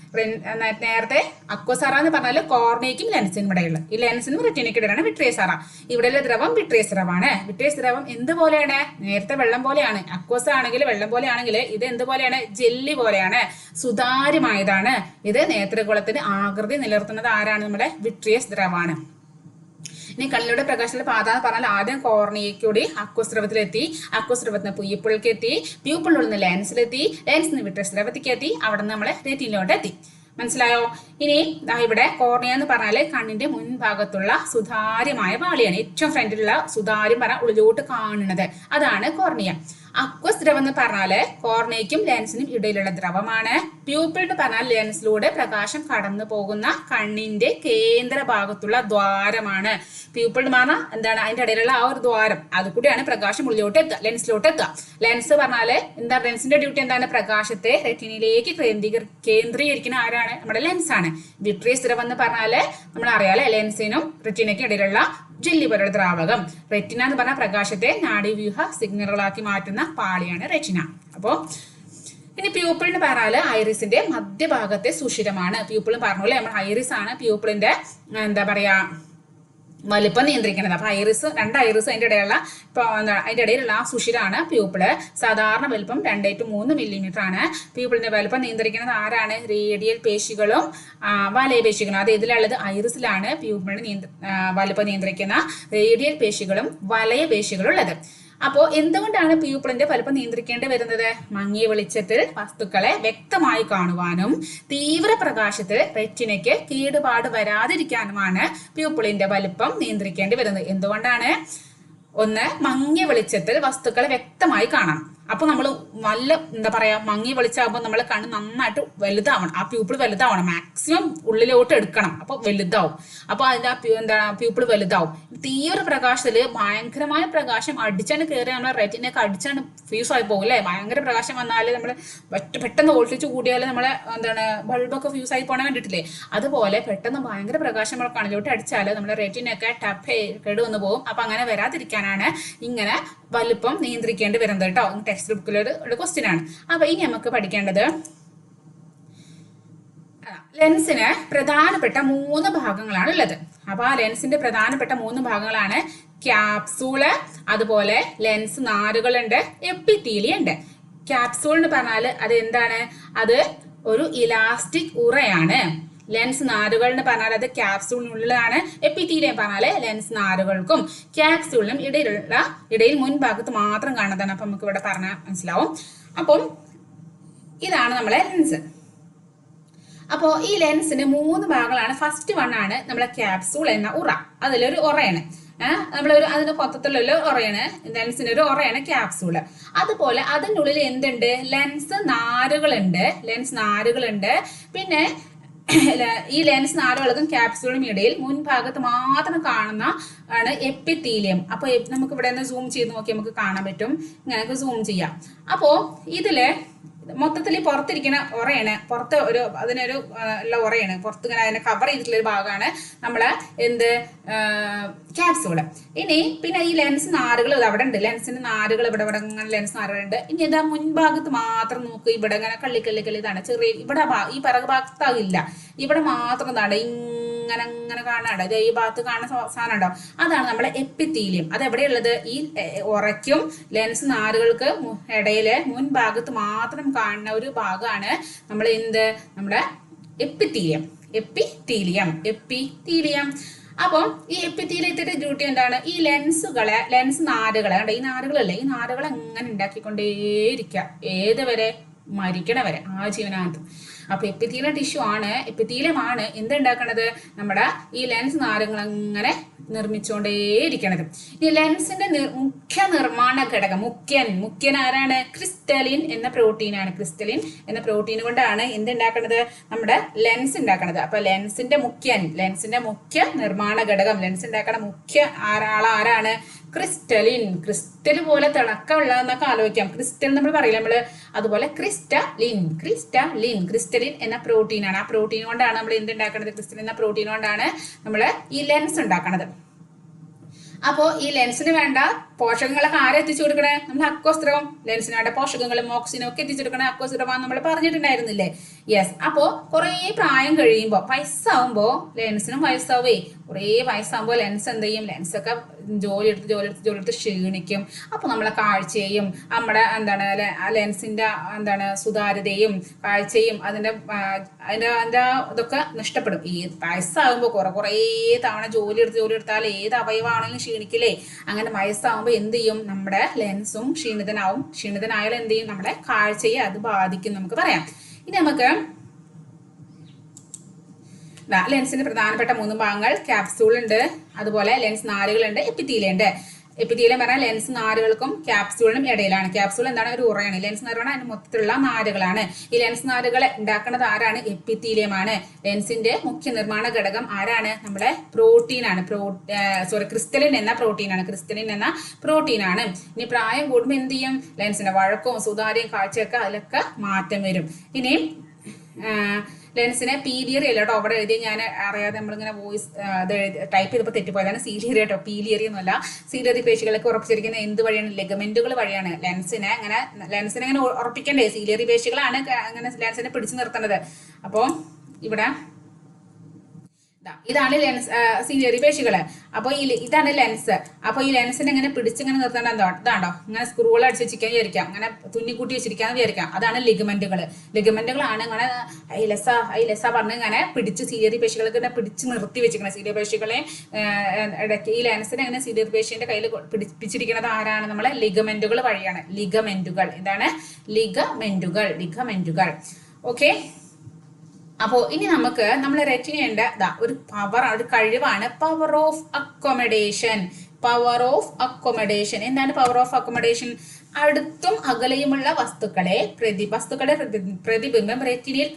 നേരത്തെ അക്വസാറ എന്ന് പറഞ്ഞാൽ കോർണയ്ക്കും ലെൻസിനും ഇടയുള്ള ഈ ലെൻസിനും റെറ്റിനയ്ക്കും വിട്രീസറ ഇവിടെയുള്ള ദ്രവം വിട്രീസ് ദ്രവമാണ് വിട്രീസ് ദ്രവം എന്ത് പോലെയാണ് നേരത്തെ വെള്ളം പോലെയാണ്. അക്വസ ആണെങ്കിൽ വെള്ളം പോലെയാണെങ്കിൽ ഇത് എന്ത് പോലെയാണ് ജെല്ലി പോലെയാണ്. സുതാര്യമായതാണ്. ഇത് നേത്രകുളത്തിന് ആകൃതി നിലനിർത്തുന്നത് ആരാണ്? നമ്മുടെ വിട്രിയസ് ദ്രവമാണ് ഇനി കണ്ണിലൂടെ പ്രകാശത്തിന്റെ പാത എന്ന് പറഞ്ഞാൽ ആദ്യം കോർണിയക്കൂടി അക്വസ്രവത്തിലെത്തി അക്വസ്രവത്തിന് പുയ്യപ്പിളിലേക്ക് എത്തി പ്യൂപ്പിളിൽ നിന്ന് ലെൻസിലെത്തി ലെൻസിൽ നിന്ന് വിട്ട ദ്രവത്തിലേക്ക് എത്തി അവിടെ നിന്ന് നമ്മളെ റെറ്റിനിലോട്ട് എത്തി മനസ്സിലായോ? ഇനി ഇവിടെ കോർണിയ എന്ന് പറഞ്ഞാൽ കണ്ണിന്റെ മുൻഭാഗത്തുള്ള സുതാര്യമായ പാളിയാണ്. ഏറ്റവും ഫ്രണ്ടിലുള്ള സുതാര്യം പറഞ്ഞാൽ ഉള്ളിലോട്ട് കാണുന്നത്. അതാണ് കോർണിയ അക്വസ് ദ്രവം എന്ന് പറഞ്ഞാൽ കോർണയ്ക്കും ലെൻസിനും ഇടയിലുള്ള ദ്രവമാണ്. പ്യൂപ്പിൾ എന്ന് പറഞ്ഞാൽ ലെൻസിലൂടെ പ്രകാശം കടന്നു പോകുന്ന കണ്ണിന്റെ കേന്ദ്ര ഭാഗത്തുള്ള ദ്വാരമാണ്. പ്യൂപ്പിൾ എന്ന് പറഞ്ഞാൽ എന്താണ്? അതിന്റെ ഇടയിലുള്ള ആ ഒരു ദ്വാരം. അത് കൂടിയാണ് പ്രകാശം ഉള്ളിലോട്ട് എത്തുക ലെൻസിലോട്ട് എത്തുക. ലെൻസ് പറഞ്ഞാൽ എന്താ ലെൻസിന്റെ ഡ്യൂട്ടി എന്താണ്? പ്രകാശത്തെ റെറ്റിനിലേക്ക് കേന്ദ്രീകരി കേന്ദ്രീകരിക്കുന്ന ആരാണ്? നമ്മുടെ ലെൻസ് ആണ്. വിട്രിയസ് ദ്രവം എന്ന് പറഞ്ഞാൽ നമ്മൾ അറിയാലേ ലെൻസിനും റെറ്റിനയ്ക്കും ഇടയിലുള്ള ജെല്ലി പോലുള്ള ദ്രാവകം. റെറ്റിന എന്ന് പറഞ്ഞ പ്രകാശത്തെ നാഡീവ്യൂഹ സിഗ്നലുകളാക്കി മാറ്റുന്ന പാളിയാണ് റെറ്റിന. അപ്പോൾ ഇനി പ്യൂപ്പിൾ എന്ന് പറഞ്ഞാൽ ഐറിസിന്റെ മധ്യഭാഗത്തെ സുഷിരമാണ്. പ്യൂപ്പിൾ അല്ലേ നമ്മൾ ഐറിസ് ആണ്. പ്യൂപ്പിളിന്റെ എന്താ പറയാ വലിപ്പം നിയന്ത്രിക്കുന്നത് അപ്പൊ ഐറിസ് രണ്ട് ഐറിസ് അതിന്റെ ഇടയിലുള്ള ഇപ്പൊ എന്താ അതിന്റെ ഇടയിലുള്ള ആ സുഷിരാണ് പ്യൂപ്പിൾ സാധാരണ വലിപ്പം രണ്ട് ടു മൂന്ന് മില്ലിമീറ്റർ ആണ്. പ്യൂപ്പിളിന്റെ വലിപ്പം നിയന്ത്രിക്കുന്നത് ആരാണ്? റേഡിയൽ പേശികളും വലയ പേശികളും. അത് ഇതിലുള്ളത് ഐറിസിലാണ് പ്യൂപ്പിളിന് നിയന്ത്ര വലിപ്പം നിയന്ത്രിക്കുന്ന റേഡിയൽ പേശികളും വലയ പേശികളും ഉള്ളത് അപ്പോൾ എന്തുകൊണ്ടാണ് പ്യൂപ്പിളിന്റെ വലുപ്പം നിയന്ത്രിക്കേണ്ടി വരുന്നത്? മങ്ങിയ വെളിച്ചത്തിൽ വസ്തുക്കളെ വ്യക്തമായി കാണുവാനും തീവ്ര പ്രകാശത്തിൽ റെറ്റിനയ്ക്ക് കേടുപാട് വരാതിരിക്കാനുമാണ് പ്യൂപ്പിളിന്റെ വലുപ്പം നിയന്ത്രിക്കേണ്ടി വരുന്നത്. എന്തുകൊണ്ടാണ്? ഒന്ന് മങ്ങിയ വെളിച്ചത്തിൽ വസ്തുക്കളെ വ്യക്തമായി കാണണം. അപ്പൊ നമ്മൾ നല്ല എന്താ പറയാ മങ്ങി വെളിച്ചാകുമ്പോൾ നമ്മൾ കണ്ണ് നന്നായിട്ട് വലുതാവണം. ആ പ്യൂപ്പിൾ വലുതാവണം. മാക്സിമം ഉള്ളിലോട്ട് എടുക്കണം. അപ്പൊ വലുതാവും. അപ്പൊ അതിന്റെ ആ എന്താ പ്യൂപ്പിൾ വലുതാവും. തീവ്ര പ്രകാശത്തിൽ ഭയങ്കരമായ പ്രകാശം അടിച്ചാണ് കയറി നമ്മളെ റെറ്റിനൊക്കെ അടിച്ചാണ് ഫ്യൂസ് ആയി പോകും അല്ലേ? ഭയങ്കര പ്രകാശം വന്നാൽ നമ്മൾ പെട്ടെന്ന് വോൾട്ടേജ് കൂടിയാൽ നമ്മളെ എന്താണ് ബൾബൊക്കെ ഫ്യൂസ് ആയി പോണ കണ്ടിട്ടില്ലേ? അതുപോലെ പെട്ടെന്ന് ഭയങ്കര പ്രകാശം നമ്മൾ കണ്ണിലോട്ട് അടിച്ചാൽ നമ്മുടെ റെറ്റിനൊക്കെ ടപ്പ് കേട് വന്നു പോകും. അപ്പൊ അങ്ങനെ വരാതിരിക്കാനാണ് ഇങ്ങനെ വലുപ്പം നിയന്ത്രിക്കേണ്ടി വരുന്നത് കേട്ടോ. ടെക്സ്റ്റ് ബുക്കിലൊരു ഒരു ക്വസ്റ്റ്യൻ ആണ്. അപ്പൊ ഇനി നമുക്ക് പഠിക്കേണ്ടത് ലെൻസിന് പ്രധാനപ്പെട്ട മൂന്ന് ഭാഗങ്ങളാണ് ഉള്ളത്. അപ്പൊ ആ ലെൻസിന്റെ പ്രധാനപ്പെട്ട മൂന്ന് ഭാഗങ്ങളാണ് ക്യാപ്സൂൾ അതുപോലെ ലെൻസ് നാരുകളുണ്ട് എപ്പിത്തീലി ഉണ്ട്. ക്യാപ്സൂൾ എന്ന് പറഞ്ഞാൽ അത് എന്താണ് അത് ഒരു ഇലാസ്റ്റിക് ഉറയാണ്. ലെൻസ് നാരുകൾ എന്ന് പറഞ്ഞാൽ അത് ക്യാപ്സൂളിനുള്ളിലാണ് എപ്പിത്തീലിയം പറഞ്ഞാൽ ലെൻസ് നാരുകൾക്കും ക്യാപ്സൂളിനും ഇടയിലുള്ള ഇടയിൽ മുൻഭാഗത്ത് മാത്രം കാണുന്നതാണ്. അപ്പൊ നമുക്ക് ഇവിടെ പറഞ്ഞാൽ മനസ്സിലാവും. അപ്പം ഇതാണ് നമ്മളെ ലെൻസ് അപ്പോൾ ഈ ലെൻസിന് മൂന്ന് ഭാഗങ്ങളാണ്. ഫസ്റ്റ് വൺ ആണ് നമ്മളെ ക്യാപ്സൂൾ എന്ന ഉറ. അതിലൊരു ഉറയാണ്. നമ്മളൊരു അതിന്റെ മൊത്തത്തിലുള്ള ഉറയാണ്. ലെൻസിന് ഒരു ഉറയാണ് ക്യാപ്സൂൾ അതുപോലെ അതിനുള്ളിൽ എന്തുണ്ട്? ലെൻസ് നാരുകളുണ്ട്. ലെൻസ് നാരുകളുണ്ട്. പിന്നെ ഈ ലെൻസ് നാരുകൾക്കും ക്യാപ്സൂളിനും ഇടയിൽ മുൻഭാഗത്ത് മാത്രം കാണുന്ന ആണ് എപ്പിത്തീലിയം. നമുക്ക് ഇവിടെ നിന്ന് സൂം ചെയ്ത് നോക്കി നമുക്ക് കാണാൻ പറ്റും. ഇങ്ങനെ സൂം ചെയ്യാം. അപ്പോ ഇതിൽ മൊത്തത്തിൽ പുറത്തിരിക്കുന്ന ഉറയാണ് പുറത്ത് ഒരു അതിനൊരു ഉള്ള ഉറയാണ് പുറത്ത് ഇങ്ങനെ അതിനെ കവർ ചെയ്തിട്ടുള്ള ഒരു ഭാഗമാണ് നമ്മളെ എന്ത് ക്യാപ്സൂൾ ഇനി പിന്നെ ഈ ലെൻസ് നാരുകൾ ഇത് അവിടെ ഉണ്ട്. ലെൻസിന്റെ നാരുകൾ ഇവിടെ ഇവിടെ ഇങ്ങനെ ലെൻസ് നാരുകളുണ്ട്. ഇനി ഇതാ മുൻഭാഗത്ത് മാത്രം നോക്ക്. ഇവിടെ ഇങ്ങനെ കള്ളി ഇതാണ്. ചെറിയ ഇവിടെ ഈ പിറകു ഭാഗത്താകില്ല. ഇവിടെ മാത്രം ഇതാണ്. ഇങ്ങനെ കാണാണ്ട് ഇത് ഈ ഭാഗത്ത് കാണുന്ന സാധനം ഉണ്ടോ? അതാണ് നമ്മളെ എപ്പിത്തീലിയം. അത് എവിടെയുള്ളത്? ഈ ഉറയ്ക്കും ലെൻസ് നാരുകൾക്ക് മു- ഇടയിൽ മുൻഭാഗത്ത് മാത്രം കാണുന്ന ഒരു ഭാഗമാണ് നമ്മൾ എന്ത്? നമ്മുടെ എപ്പിത്തീലിയം. എപ്പിത്തീലിയം. എപ്പിത്തീലിയം. അപ്പം ഈ എപ്പിത്തീലിയത്തിന്റെ ഡ്യൂട്ടി എന്താണ്? ഈ ലെൻസുകളെ ലെൻസ് നാരുകളെ കണ്ടോ? ഈ നാരുകളല്ലേ? ഈ നാരുകൾ എങ്ങനെ ഉണ്ടാക്കിക്കൊണ്ടേയിരിക്കുക. ഏതുവരെ? മരിക്കണവരെ ആ ജീവനാന്തം അപ്പൊ എപ്പിത്തീലിയം ടിഷ്യൂ ആണ്. എപ്പിത്തീലമാണ് എന്തുണ്ടാക്കണത്? നമ്മുടെ ഈ ലെൻസ് നാരങ്ങൾ അങ്ങനെ നിർമ്മിച്ചുകൊണ്ടേയിരിക്കണത് ഇനി ലെൻസിന്റെ മുഖ്യ നിർമ്മാണ ഘടകം മുഖ്യൻ. മുഖ്യൻ ആരാണ്? ക്രിസ്റ്റലിൻ എന്ന പ്രോട്ടീനാണ് ക്രിസ്റ്റലിൻ എന്ന പ്രോട്ടീൻ കൊണ്ടാണ് എന്തുണ്ടാക്കണത്? നമ്മുടെ ലെൻസ് ഉണ്ടാക്കണത്. അപ്പൊ ലെൻസിന്റെ മുഖ്യൻ ലെൻസിന്റെ മുഖ്യ നിർമ്മാണ ഘടകം ലെൻസ് ഉണ്ടാക്കണ മുഖ്യ ആരാള ആരാണ് ക്രിസ്റ്റലിൻ. ക്രിസ്റ്റൽ പോലെ തിളക്കമുള്ള എന്നൊക്കെ ആലോചിക്കാം. ക്രിസ്റ്റൽ നമ്മൾ പറയില്ല നമ്മൾ അതുപോലെ ക്രിസ്റ്റലിൻ. ക്രിസ്റ്റലിൻ. ക്രിസ്റ്റലിൻ എന്ന പ്രോട്ടീൻ ആണ്. ആ പ്രോട്ടീൻ കൊണ്ടാണ് നമ്മൾ എന്തുണ്ടാക്കുന്നത് ക്രിസ്റ്റലിൻ എന്ന പ്രോട്ടീൻ കൊണ്ടാണ് നമ്മൾ ഈ ലെൻസ് ഉണ്ടാക്കുന്നത് അപ്പോ ഈ ലെൻസിന് വേണ്ട പോഷകങ്ങളൊക്കെ ആരെ എത്തിച്ചു കൊടുക്കണേ? നമ്മൾ അക്വസ്ത്രവും ലെൻസിനോടെ പോഷകങ്ങളും ഓക്സിജനും ഒക്കെ എത്തിച്ചു കൊടുക്കണേ അക്വസ്ത്രവാന്ന് നമ്മൾ പറഞ്ഞിട്ടുണ്ടായിരുന്നില്ലേ? യെസ് അപ്പോ കുറേ പ്രായം കഴിയുമ്പോൾ വയസ്സാവുമ്പോ ലെൻസിനും വയസ്സാവേ. കുറേ വയസ്സാകുമ്പോൾ ലെൻസ് എന്ത് ചെയ്യും? ലെൻസൊക്കെ ജോലി എടുത്ത് ജോലി എടുത്ത് ജോലി എടുത്ത് ക്ഷീണിക്കും. അപ്പൊ നമ്മളെ കാഴ്ചയും നമ്മുടെ എന്താണ് ലെൻസിന്റെ എന്താണ് സുതാര്യതയും കാഴ്ചയും അതിന്റെ അതിന്റെ അതിന്റെ ഇതൊക്കെ നഷ്ടപ്പെടും. ഈ വയസ്സാകുമ്പോൾ കുറെ കുറേ തവണ ജോലി എടുത്ത് ജോലി എടുത്താൽ ഏത് അവയവാണെങ്കിലും ക്ഷീണിക്കില്ലേ? അങ്ങനെ വയസ്സാകുമ്പോൾ എന്ത് ചെയ്യും? നമ്മുടെ ലെൻസും ക്ഷീണിതനാവും. ക്ഷീണിതനായാൽ എന്ത് ചെയ്യും? നമ്മുടെ കാഴ്ചയെ അത് ബാധിക്കും നമുക്ക് പറയാം. ഇനി നമുക്ക് ലെൻസിന്റെ പ്രധാനപ്പെട്ട മൂന്ന് ഭാഗങ്ങൾ ക്യാപ്സൂൾ ഉണ്ട്. അതുപോലെ ലെൻസ് നാലുകളുണ്ട് എപ്പിത്തീലിയ ഉണ്ട്. എപ്പിത്തീലിയം പറഞ്ഞാൽ ലെൻസ് നാരുകൾക്കും ക്യാപ്സൂളിനും ഇടയിലാണ്. ക്യാപ്സൂൾ എന്താണ്? ഒരു ഉറയാണ്. ലെൻസ് നാര് പറഞ്ഞാൽ അതിന് മൊത്തത്തിലുള്ള നാരുകളാണ്. ഈ ലെൻസ് നാരുകളെ ഉണ്ടാക്കുന്നത് ആരാണ്? എപ്പിത്തീലിയമാണ്. ലെൻസിന്റെ മുഖ്യ നിർമ്മാണ ഘടകം ആരാണ്? നമ്മുടെ പ്രോട്ടീൻ ആണ്. സോറി ക്രിസ്റ്റലിൻ എന്ന പ്രോട്ടീൻ ആണ്. ക്രിസ്റ്റലിൻ എന്ന പ്രോട്ടീൻ ആണ്. ഇനി പ്രായം കൂടുമ്പോൾ എന്ത് ചെയ്യും? ലെൻസിന്റെ വഴക്കവും സുതാര്യവും കാഴ്ചയൊക്കെ അതിലൊക്കെ മാറ്റം വരും. ഇനി ലെൻസിനെ പീലിയറി അല്ല കേട്ടോ. അവിടെ എഴുതിയ ഞാൻ അറിയാതെ നമ്മളിങ്ങനെ വോയിസ് ടൈപ്പ് ചെയ്തപ്പോൾ തെറ്റിപ്പോയതാണ് സീലിയറി കേട്ടോ. പീലിയറി സീലിയറി പേശികളൊക്കെ ഉറപ്പിച്ചിരിക്കുന്ന എന്ത് വഴിയാണ്? ലെഗമെന്റുകൾ വഴിയാണ് ലെൻസിനെ അങ്ങനെ ലെൻസിനെ അങ്ങനെ ഉറപ്പിക്കണ്ടേ? സീലിയറി പേശികളാണ് അങ്ങനെ ലെൻസിനെ പിടിച്ചു നിർത്തേണ്ടത് അപ്പോൾ ഇവിടെ ഇതാണ് ലെൻസ് സീനിയറി പേശികൾ. അപ്പോൾ ഈ ഇതാണ് ലെൻസ്. അപ്പോൾ ഈ ലെൻസിനെ ഇങ്ങനെ പിടിച്ചിങ്ങനെ നിർത്തേണ്ട എന്തോ ഇതാണ്ടോ ഇങ്ങനെ സ്ക്രൂകൾ അടിച്ച് വെച്ചിരിക്കാൻ വിചാരിക്കാം. അങ്ങനെ തുന്നിക്കൂട്ടി വെച്ചിരിക്കാന്ന് വിചാരിക്കാം. അതാണ് ലിഗമെന്റുകൾ ലിഗമെന്റുകളാണ് ഇങ്ങനെ ഐലസ ഐലസ പറഞ്ഞ് ഇങ്ങനെ പിടിച്ച് സീനിയറി പേശികളൊക്കെ ഇങ്ങനെ പിടിച്ച് നിർത്തി വെച്ചിരിക്കണം. സീനിയർ പേശികളെ ഇടയ്ക്ക് ഈ ലെൻസിനെ ഇങ്ങനെ സീനിയർ പേശിന്റെ കയ്യിൽ പിടിപ്പിച്ചിരിക്കുന്നത് ആരാണ്? നമ്മളെ ലിഗമെന്റുകൾ വഴിയാണ്. ലിഗമെന്റുകൾ എന്താണ്? ലിഗമെന്റുകൾ ലിഗമെന്റുകൾ ഓക്കെ? അപ്പോൾ ഇനി നമുക്ക് നമ്മൾ റെറ്റിനേണ്ട ദാ ഒരു പവർ ഒരു കഴിവാണ് power of accommodation power of accommodation എന്താണ് പവർ ഓഫ് അക്കോമഡേഷൻ അടുത്തും അകലെയുമുള്ള വസ്തുക്കളെ പ്രതി വസ്തുക്കളെ പ്രതി- പ്രതിബിംബം റെറ്റിനയിൽ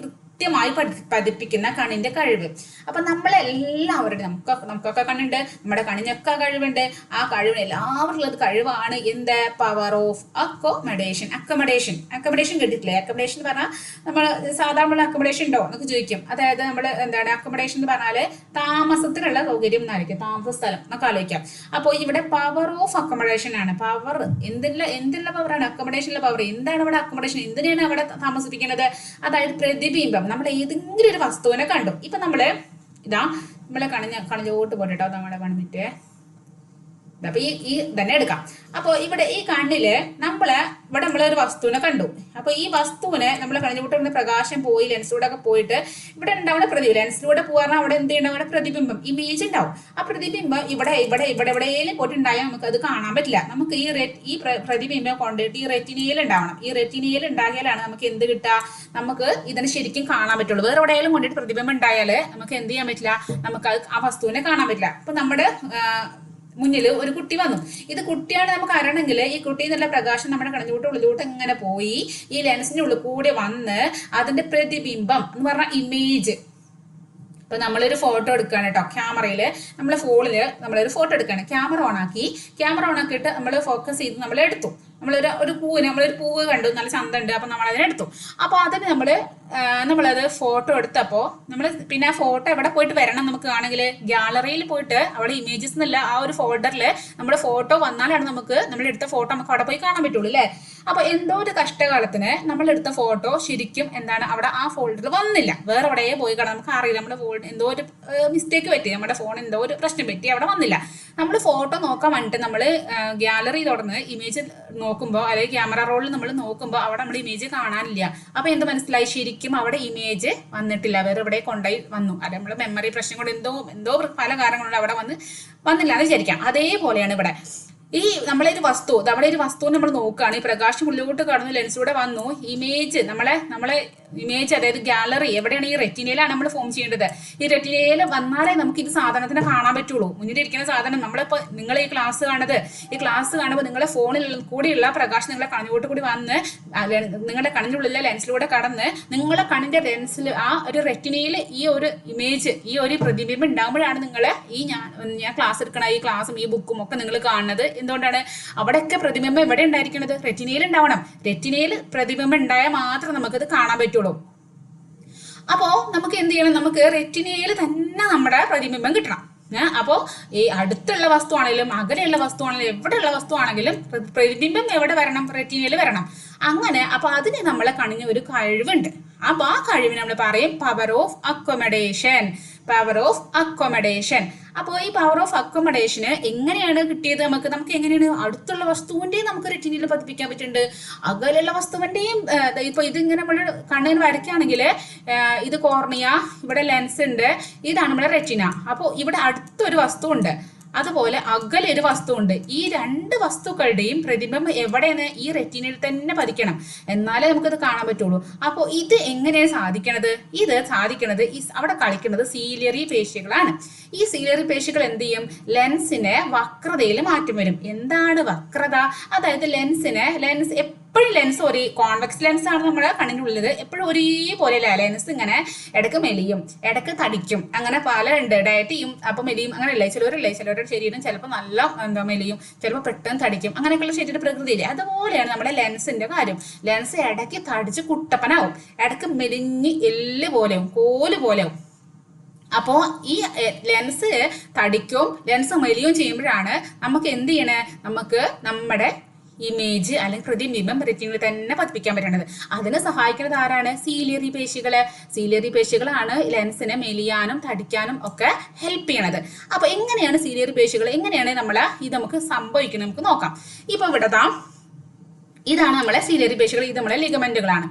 കൃത്യമായി പതി- പതിപ്പിക്കുന്ന കണ്ണിന്റെ കഴിവ്. അപ്പൊ നമ്മളെല്ലാവരുടെയും നമുക്ക് നമുക്കൊക്കെ കണ്ണുണ്ട് നമ്മുടെ കണ്ണിനൊക്കെ കഴിവുണ്ട്. ആ കഴിവിന് എല്ലാവർക്കും അത് കഴിവാണ്. എന്ത്? Power of accommodation accommodation accommodation കേട്ടിട്ടില്ലേ? അക്കോമഡേഷൻ എന്ന് പറഞ്ഞാൽ നമ്മൾ സാധാരണ അക്കോമഡേഷൻ ഉണ്ടോ എന്നൊക്കെ ചോദിക്കും. അതായത് നമ്മൾ എന്താണ്? അക്കോമഡേഷൻ എന്ന് പറഞ്ഞാൽ താമസത്തിനുള്ള സൗകര്യം എന്നായിരിക്കും. താമസ സ്ഥലം എന്നൊക്കെ ആലോചിക്കാം. അപ്പോൾ ഇവിടെ പവർ ഓഫ് അക്കോമഡേഷൻ ആണ്. പവർ എന്തില്ല എന്തുള്ള പവറാണ് അക്കോമഡേഷനിലെ പവർ എന്താണ് ഇവിടെ അക്കോമഡേഷൻ എന്തിനാണ് അവിടെ താമസിപ്പിക്കുന്നത്? അതായത് പ്രതിബിംബം. നമ്മൾ ഏതെങ്കിലും ഒരു വസ്തുവിനെ കണ്ടു. ഇപ്പൊ നമ്മൾ ഇതാ നമ്മളെ കണിഞ്ഞ കണിഞ്ഞോട്ട് പോട്ടോ നമ്മുടെ വൺ മിനിറ്റ് അപ്പൊ ഈ ഈ തന്നെ എടുക്കാം. അപ്പൊ ഇവിടെ ഈ കണ്ണിൽ നമ്മൾ ഇവിടെ നമ്മളെ ഒരു വസ്തുവിനെ കണ്ടു. അപ്പൊ ഈ വസ്തുവിനെ നമ്മൾ കണിഞ്ഞുകൂട്ടുന്ന പ്രകാശം പോയി ലെൻസിലൂടെ ഒക്കെ പോയിട്ട് ഇവിടെ ഉണ്ടാവുന്ന പ്രതിബിംബം. ലെൻസിലൂടെ പോകാൻ അവിടെ എന്ത് ഉണ്ടാവും? അവിടെ പ്രതിബിംബം ഇമേജ് ഉണ്ടാവും. ആ പ്രതിബിംബം ഇവിടെ ഇവിടെ ഇവിടെ എവിടെയെങ്കിലും പോയിട്ടുണ്ടായാൽ നമുക്ക് അത് കാണാൻ പറ്റില്ല. നമുക്ക് ഈ റെ- ഈ പ്ര- പ്രതിബിംബം കൊണ്ടിട്ട് ഈ റെറ്റിനയിൽ ഉണ്ടാവണം. ഈ റെറ്റിനയിൽ ഉണ്ടാകിയാലാണ് നമുക്ക് എന്ത് കിട്ടുക? നമുക്ക് ഇതിനെ ശരിക്കും കാണാൻ പറ്റുള്ളൂ. വേറെ എവിടെയെങ്കിലും കൊണ്ടിട്ട് പ്രതിബിംബം ഉണ്ടായാൽ നമുക്ക് എന്ത് ചെയ്യാൻ പറ്റില്ല? നമുക്ക് ആ വസ്തുവിനെ കാണാൻ പറ്റില്ല. അപ്പൊ നമ്മുടെ മുന്നിൽ ഒരു കുട്ടി വന്നു. ഇത് കുട്ടിയാണ് നമുക്ക് അറിയണമെങ്കിൽ ഈ കുട്ടി എന്നുള്ള പ്രകാശം നമ്മുടെ കണഞ്ഞൂട്ട് ഉള്ളിലോട്ട് ഇങ്ങനെ പോയി? ഈ ലെൻസിന്റെ ഉള്ളിൽ കൂടി വന്ന് അതിന്റെ പ്രതിബിംബം എന്ന് പറഞ്ഞ ഇമേജ് ഇപ്പൊ നമ്മളൊരു ഫോട്ടോ എടുക്കുകയാണ് കേട്ടോ. ക്യാമറയിൽ നമ്മളെ ഫോണിൽ നമ്മളൊരു ഫോട്ടോ എടുക്കുകയാണ്. ക്യാമറ ഓൺ ആക്കി. ക്യാമറ ഓൺ ആക്കിയിട്ട് നമ്മൾ ഫോക്കസ് ചെയ്ത് നമ്മൾ എടുത്തു നമ്മളൊരു ഒരു പൂവിന് നമ്മളൊരു പൂവ് കണ്ടു. നല്ല ചന്തമുണ്ട് അപ്പൊ നമ്മൾ അതിനെ എടുത്തു. അപ്പൊ അതിന് നമ്മൾ ആ, നമ്മളത് ഫോട്ടോ എടുത്തപ്പോ നമ്മൾ പിന്നെ ആ ഫോട്ടോ എവിടെ പോയിട്ട് വരണം നമുക്ക് ആണെങ്കിൽ ഗാലറിയിൽ പോയിട്ട് അവിടെ ഇമേജസ് എന്നല്ല ആ ഒരു ഫോൾഡറിൽ നമ്മുടെ ഫോട്ടോ വന്നാലാണ് നമുക്ക് നമ്മൾ എടുത്ത ഫോട്ടോ നമുക്ക് അവിടെ പോയി കാണാൻ പറ്റുള്ളൂ അല്ലേ അപ്പൊ എന്തോ ഒരു കഷ്ടകാലത്തിന് നമ്മൾ എടുത്ത ഫോട്ടോ ശരിക്കും എന്താണ് അവിടെ ആ ഫോൾഡറിൽ വന്നില്ല. വേറെ എവിടെയേ പോയി കാണാം. നമുക്ക് അറിയില്ല. നമ്മുടെ ഫോൾ എന്തോ ഒരു മിസ്റ്റേക്ക് പറ്റി. നമ്മുടെ ഫോൺ എന്തോ ഒരു പ്രശ്നം പറ്റി. അവിടെ വന്നില്ല. നമ്മൾ ഫോട്ടോ നോക്കാൻ വേണ്ടിട്ട് നമ്മൾ ഗ്യാലറി തുറന്ന് ഇമേജ് നോക്കുമ്പോൾ അല്ലെങ്കിൽ ക്യാമറ റോളിൽ നമ്മൾ നോക്കുമ്പോൾ അവിടെ നമ്മൾ ഇമേജ് കാണാനില്ല. അപ്പൊ എന്ത് മനസ്സിലായി? ശരിക്കും അവിടെ ഇമേജ് വന്നിട്ടില്ല. വേറെ ഇവിടെ കൊണ്ടായി വന്നു. അത് നമ്മുടെ മെമ്മറി പ്രശ്നം കൊണ്ട് എന്തോ എന്തോ പല കാരണങ്ങളുണ്ട് അവിടെ വന്ന് വന്നില്ല. എന്ന് വിചാരിക്കാം അതേപോലെയാണ് ഇവിടെ. ഈ നമ്മളെ ഒരു വസ്തു നമ്മുടെ ഒരു വസ്തു നമ്മൾ നോക്കുകയാണ്. ഈ പ്രകാശം ഉള്ളിലോട്ട് കടന്ന് ലെൻസിലൂടെ വന്നു. ഇമേജ് നമ്മളെ നമ്മളെ ഇമേജ് അതായത് ഗാലറി എവിടെയാണ് ഈ റെറ്റിനയിലാണ് നമ്മൾ ഫോം ചെയ്യേണ്ടത്? ഈ റെറ്റിനയിൽ വന്നാലേ നമുക്ക് ഇത് സാധനത്തിന് കാണാൻ പറ്റുള്ളൂ. മുന്നിലിരിക്കുന്ന സാധനം നമ്മളിപ്പോൾ നിങ്ങൾ ഈ ക്ലാസ് കാണുന്നത്. ഈ ക്ലാസ് കാണുമ്പോൾ നിങ്ങളെ ഫോണിൽ കൂടിയുള്ള പ്രകാശം നിങ്ങളെ കണ്ണിലോട്ട് കൂടി വന്ന് നിങ്ങളുടെ കണ്ണിനുള്ളിലെ ലെൻസിലൂടെ കടന്ന് നിങ്ങളെ കണ്ണിന്റെ ലെൻസിൽ ആ ഒരു റെറ്റിനയിൽ ഈ ഒരു ഇമേജ് ഈ ഒരു പ്രതിബിംബം ഉണ്ടാകുമ്പോഴാണ് നിങ്ങൾ ഈ ഞാൻ ഞാൻ ക്ലാസ് എടുക്കണ ഈ ക്ലാസ്സും ഈ ബുക്കും ഒക്കെ നിങ്ങൾ കാണുന്നത്. എന്തുകൊണ്ടാണ്? അവിടെയൊക്കെ പ്രതിബിംബം എവിടെ ഉണ്ടായിരിക്കുന്നത് റെറ്റിനയിൽ ഉണ്ടാവണം. റെറ്റിനയിൽ പ്രതിബിംബം ഉണ്ടായാൽ മാത്രം നമുക്കത് കാണാൻ പറ്റുള്ളൂ. അപ്പോ നമുക്ക് എന്ത് ചെയ്യണം? നമുക്ക് റെറ്റിനയിൽ തന്നെ നമ്മുടെ പ്രതിബിംബം കിട്ടണം. അപ്പോ ഈ അടുത്തുള്ള വസ്തു ആണെങ്കിലും അകലെയുള്ള വസ്തു ആണെങ്കിലും എവിടെയുള്ള വസ്തു ആണെങ്കിലും പ്രതിബിംബം എവിടെ വരണം? റെറ്റിനയിൽ വരണം. അങ്ങനെ അപ്പൊ അതിന് നമ്മളെ കണിഞ്ഞ ഒരു കഴിവുണ്ട്. അപ്പൊ ആ കഴിവിന് നമ്മൾ പറയും power of accommodation power of accommodation അപ്പോൾ ഈ പവർ ഓഫ് അക്കോമഡേഷന് എങ്ങനെയാണ് കിട്ടിയത്? നമുക്ക് നമുക്ക് എങ്ങനെയാണ് അടുത്തുള്ള വസ്തുവിന്റെയും നമുക്ക് റെറ്റിനിയിൽ പതിപ്പിക്കാൻ പറ്റുന്നുണ്ട്. അകലുള്ള വസ്തുവിന്റെയും ഇപ്പോൾ ഇതിങ്ങനെ നമ്മൾ കണ്ണിന് വരയ്ക്കുകയാണെങ്കിൽ ഇത് കോർണിയ ഇവിടെ ലെൻസ് ഉണ്ട്. ഇതാണ് നമ്മുടെ റെറ്റിന അപ്പോൾ ഇവിടെ അടുത്തൊരു വസ്തു ഉണ്ട് അതുപോലെ അകലെ ഒരു വസ്തു ഉണ്ട് ഈ രണ്ട് വസ്തുക്കളുടെയും പ്രതിബിംബം എവിടെയാണ്? ഈ റെറ്റിനയിൽ തന്നെ പതിക്കണം. എന്നാലേ നമുക്കത് കാണാൻ പറ്റുള്ളൂ. അപ്പോൾ ഇത് എങ്ങനെയാണ് സാധിക്കണത്? ഇത് സാധിക്കണത് ഈ അവിടെ കളിക്കുന്നത് സീലിയറി പേശികളാണ്. ഈ സീലിയറി പേശികൾ എന്ത് ചെയ്യും? ലെൻസിനെ വക്രതയിൽ മാറ്റം വരും. എന്താണ് വക്രത? അതായത് ലെൻസിനെ ലെൻസ് എപ്പോഴും ലെൻസ് ഒരേ കോൺവെക്സ് ലെൻസ് ആണ് നമ്മുടെ കണ്ണിന്റെ ഉള്ളിൽ എപ്പോഴും ഒരേപോലെ ലെൻസ് ഇങ്ങനെ ഇടയ്ക്ക് മെലിയും ഇടയ്ക്ക് തടിക്കും. അങ്ങനെ പല ഉണ്ട്. ഡയറ്റ് ചെയ്യും അപ്പം മെലിയും അങ്ങനെയല്ലേ? ചിലവരില്ലേ? ചിലവരുടെ ശരീരം ചിലപ്പോൾ നല്ല എന്താ മെലിയും ചിലപ്പോൾ പെട്ടെന്ന് തടിക്കും. അങ്ങനെയൊക്കെയുള്ള ശരീര പ്രകൃതിയില്ലേ? അതുപോലെയാണ് നമ്മുടെ ലെൻസിന്റെ കാര്യം. ലെൻസ് ഇടയ്ക്ക് തടിച്ച് കുട്ടപ്പനാവും. ഇടയ്ക്ക് മെലിഞ്ഞ് എല്ല് പോലെയും കോൽ പോലെയും അപ്പോൾ ഈ ലെൻസ് തടിക്കും ലെൻസ് മെലിയും ചെയ്യുമ്പോഴാണ് നമുക്ക് എന്ത് ചെയ്യണേ? നമുക്ക് നമ്മുടെ ഇമേജ് അല്ലെങ്കിൽ പ്രതിബിംബം റെറ്റിനിൽ തന്നെ പതിപ്പിക്കാൻ പറ്റുന്നത് അതിനെ സഹായിക്കുന്നത് ആരാണ്? സീലിയറി പേശികൾ. സീലിയറി പേശികളാണ് ലെൻസിനെ മെലിയാനും തടിക്കാനും ഒക്കെ ഹെൽപ്പ് ചെയ്യണത്. അപ്പൊ എങ്ങനെയാണ് സീലിയറി പേശികൾ എങ്ങനെയാണ് നമ്മൾ ഇത് നമുക്ക് സംഭവിക്കുന്നത് നമുക്ക് നോക്കാം. ഇപ്പൊ ഇവിടെ ദാ ഇതാണ് നമ്മളെ സീലിയറി പേശികൾ ഇത് നമ്മളെ ലിഗമെന്റുകളാണ്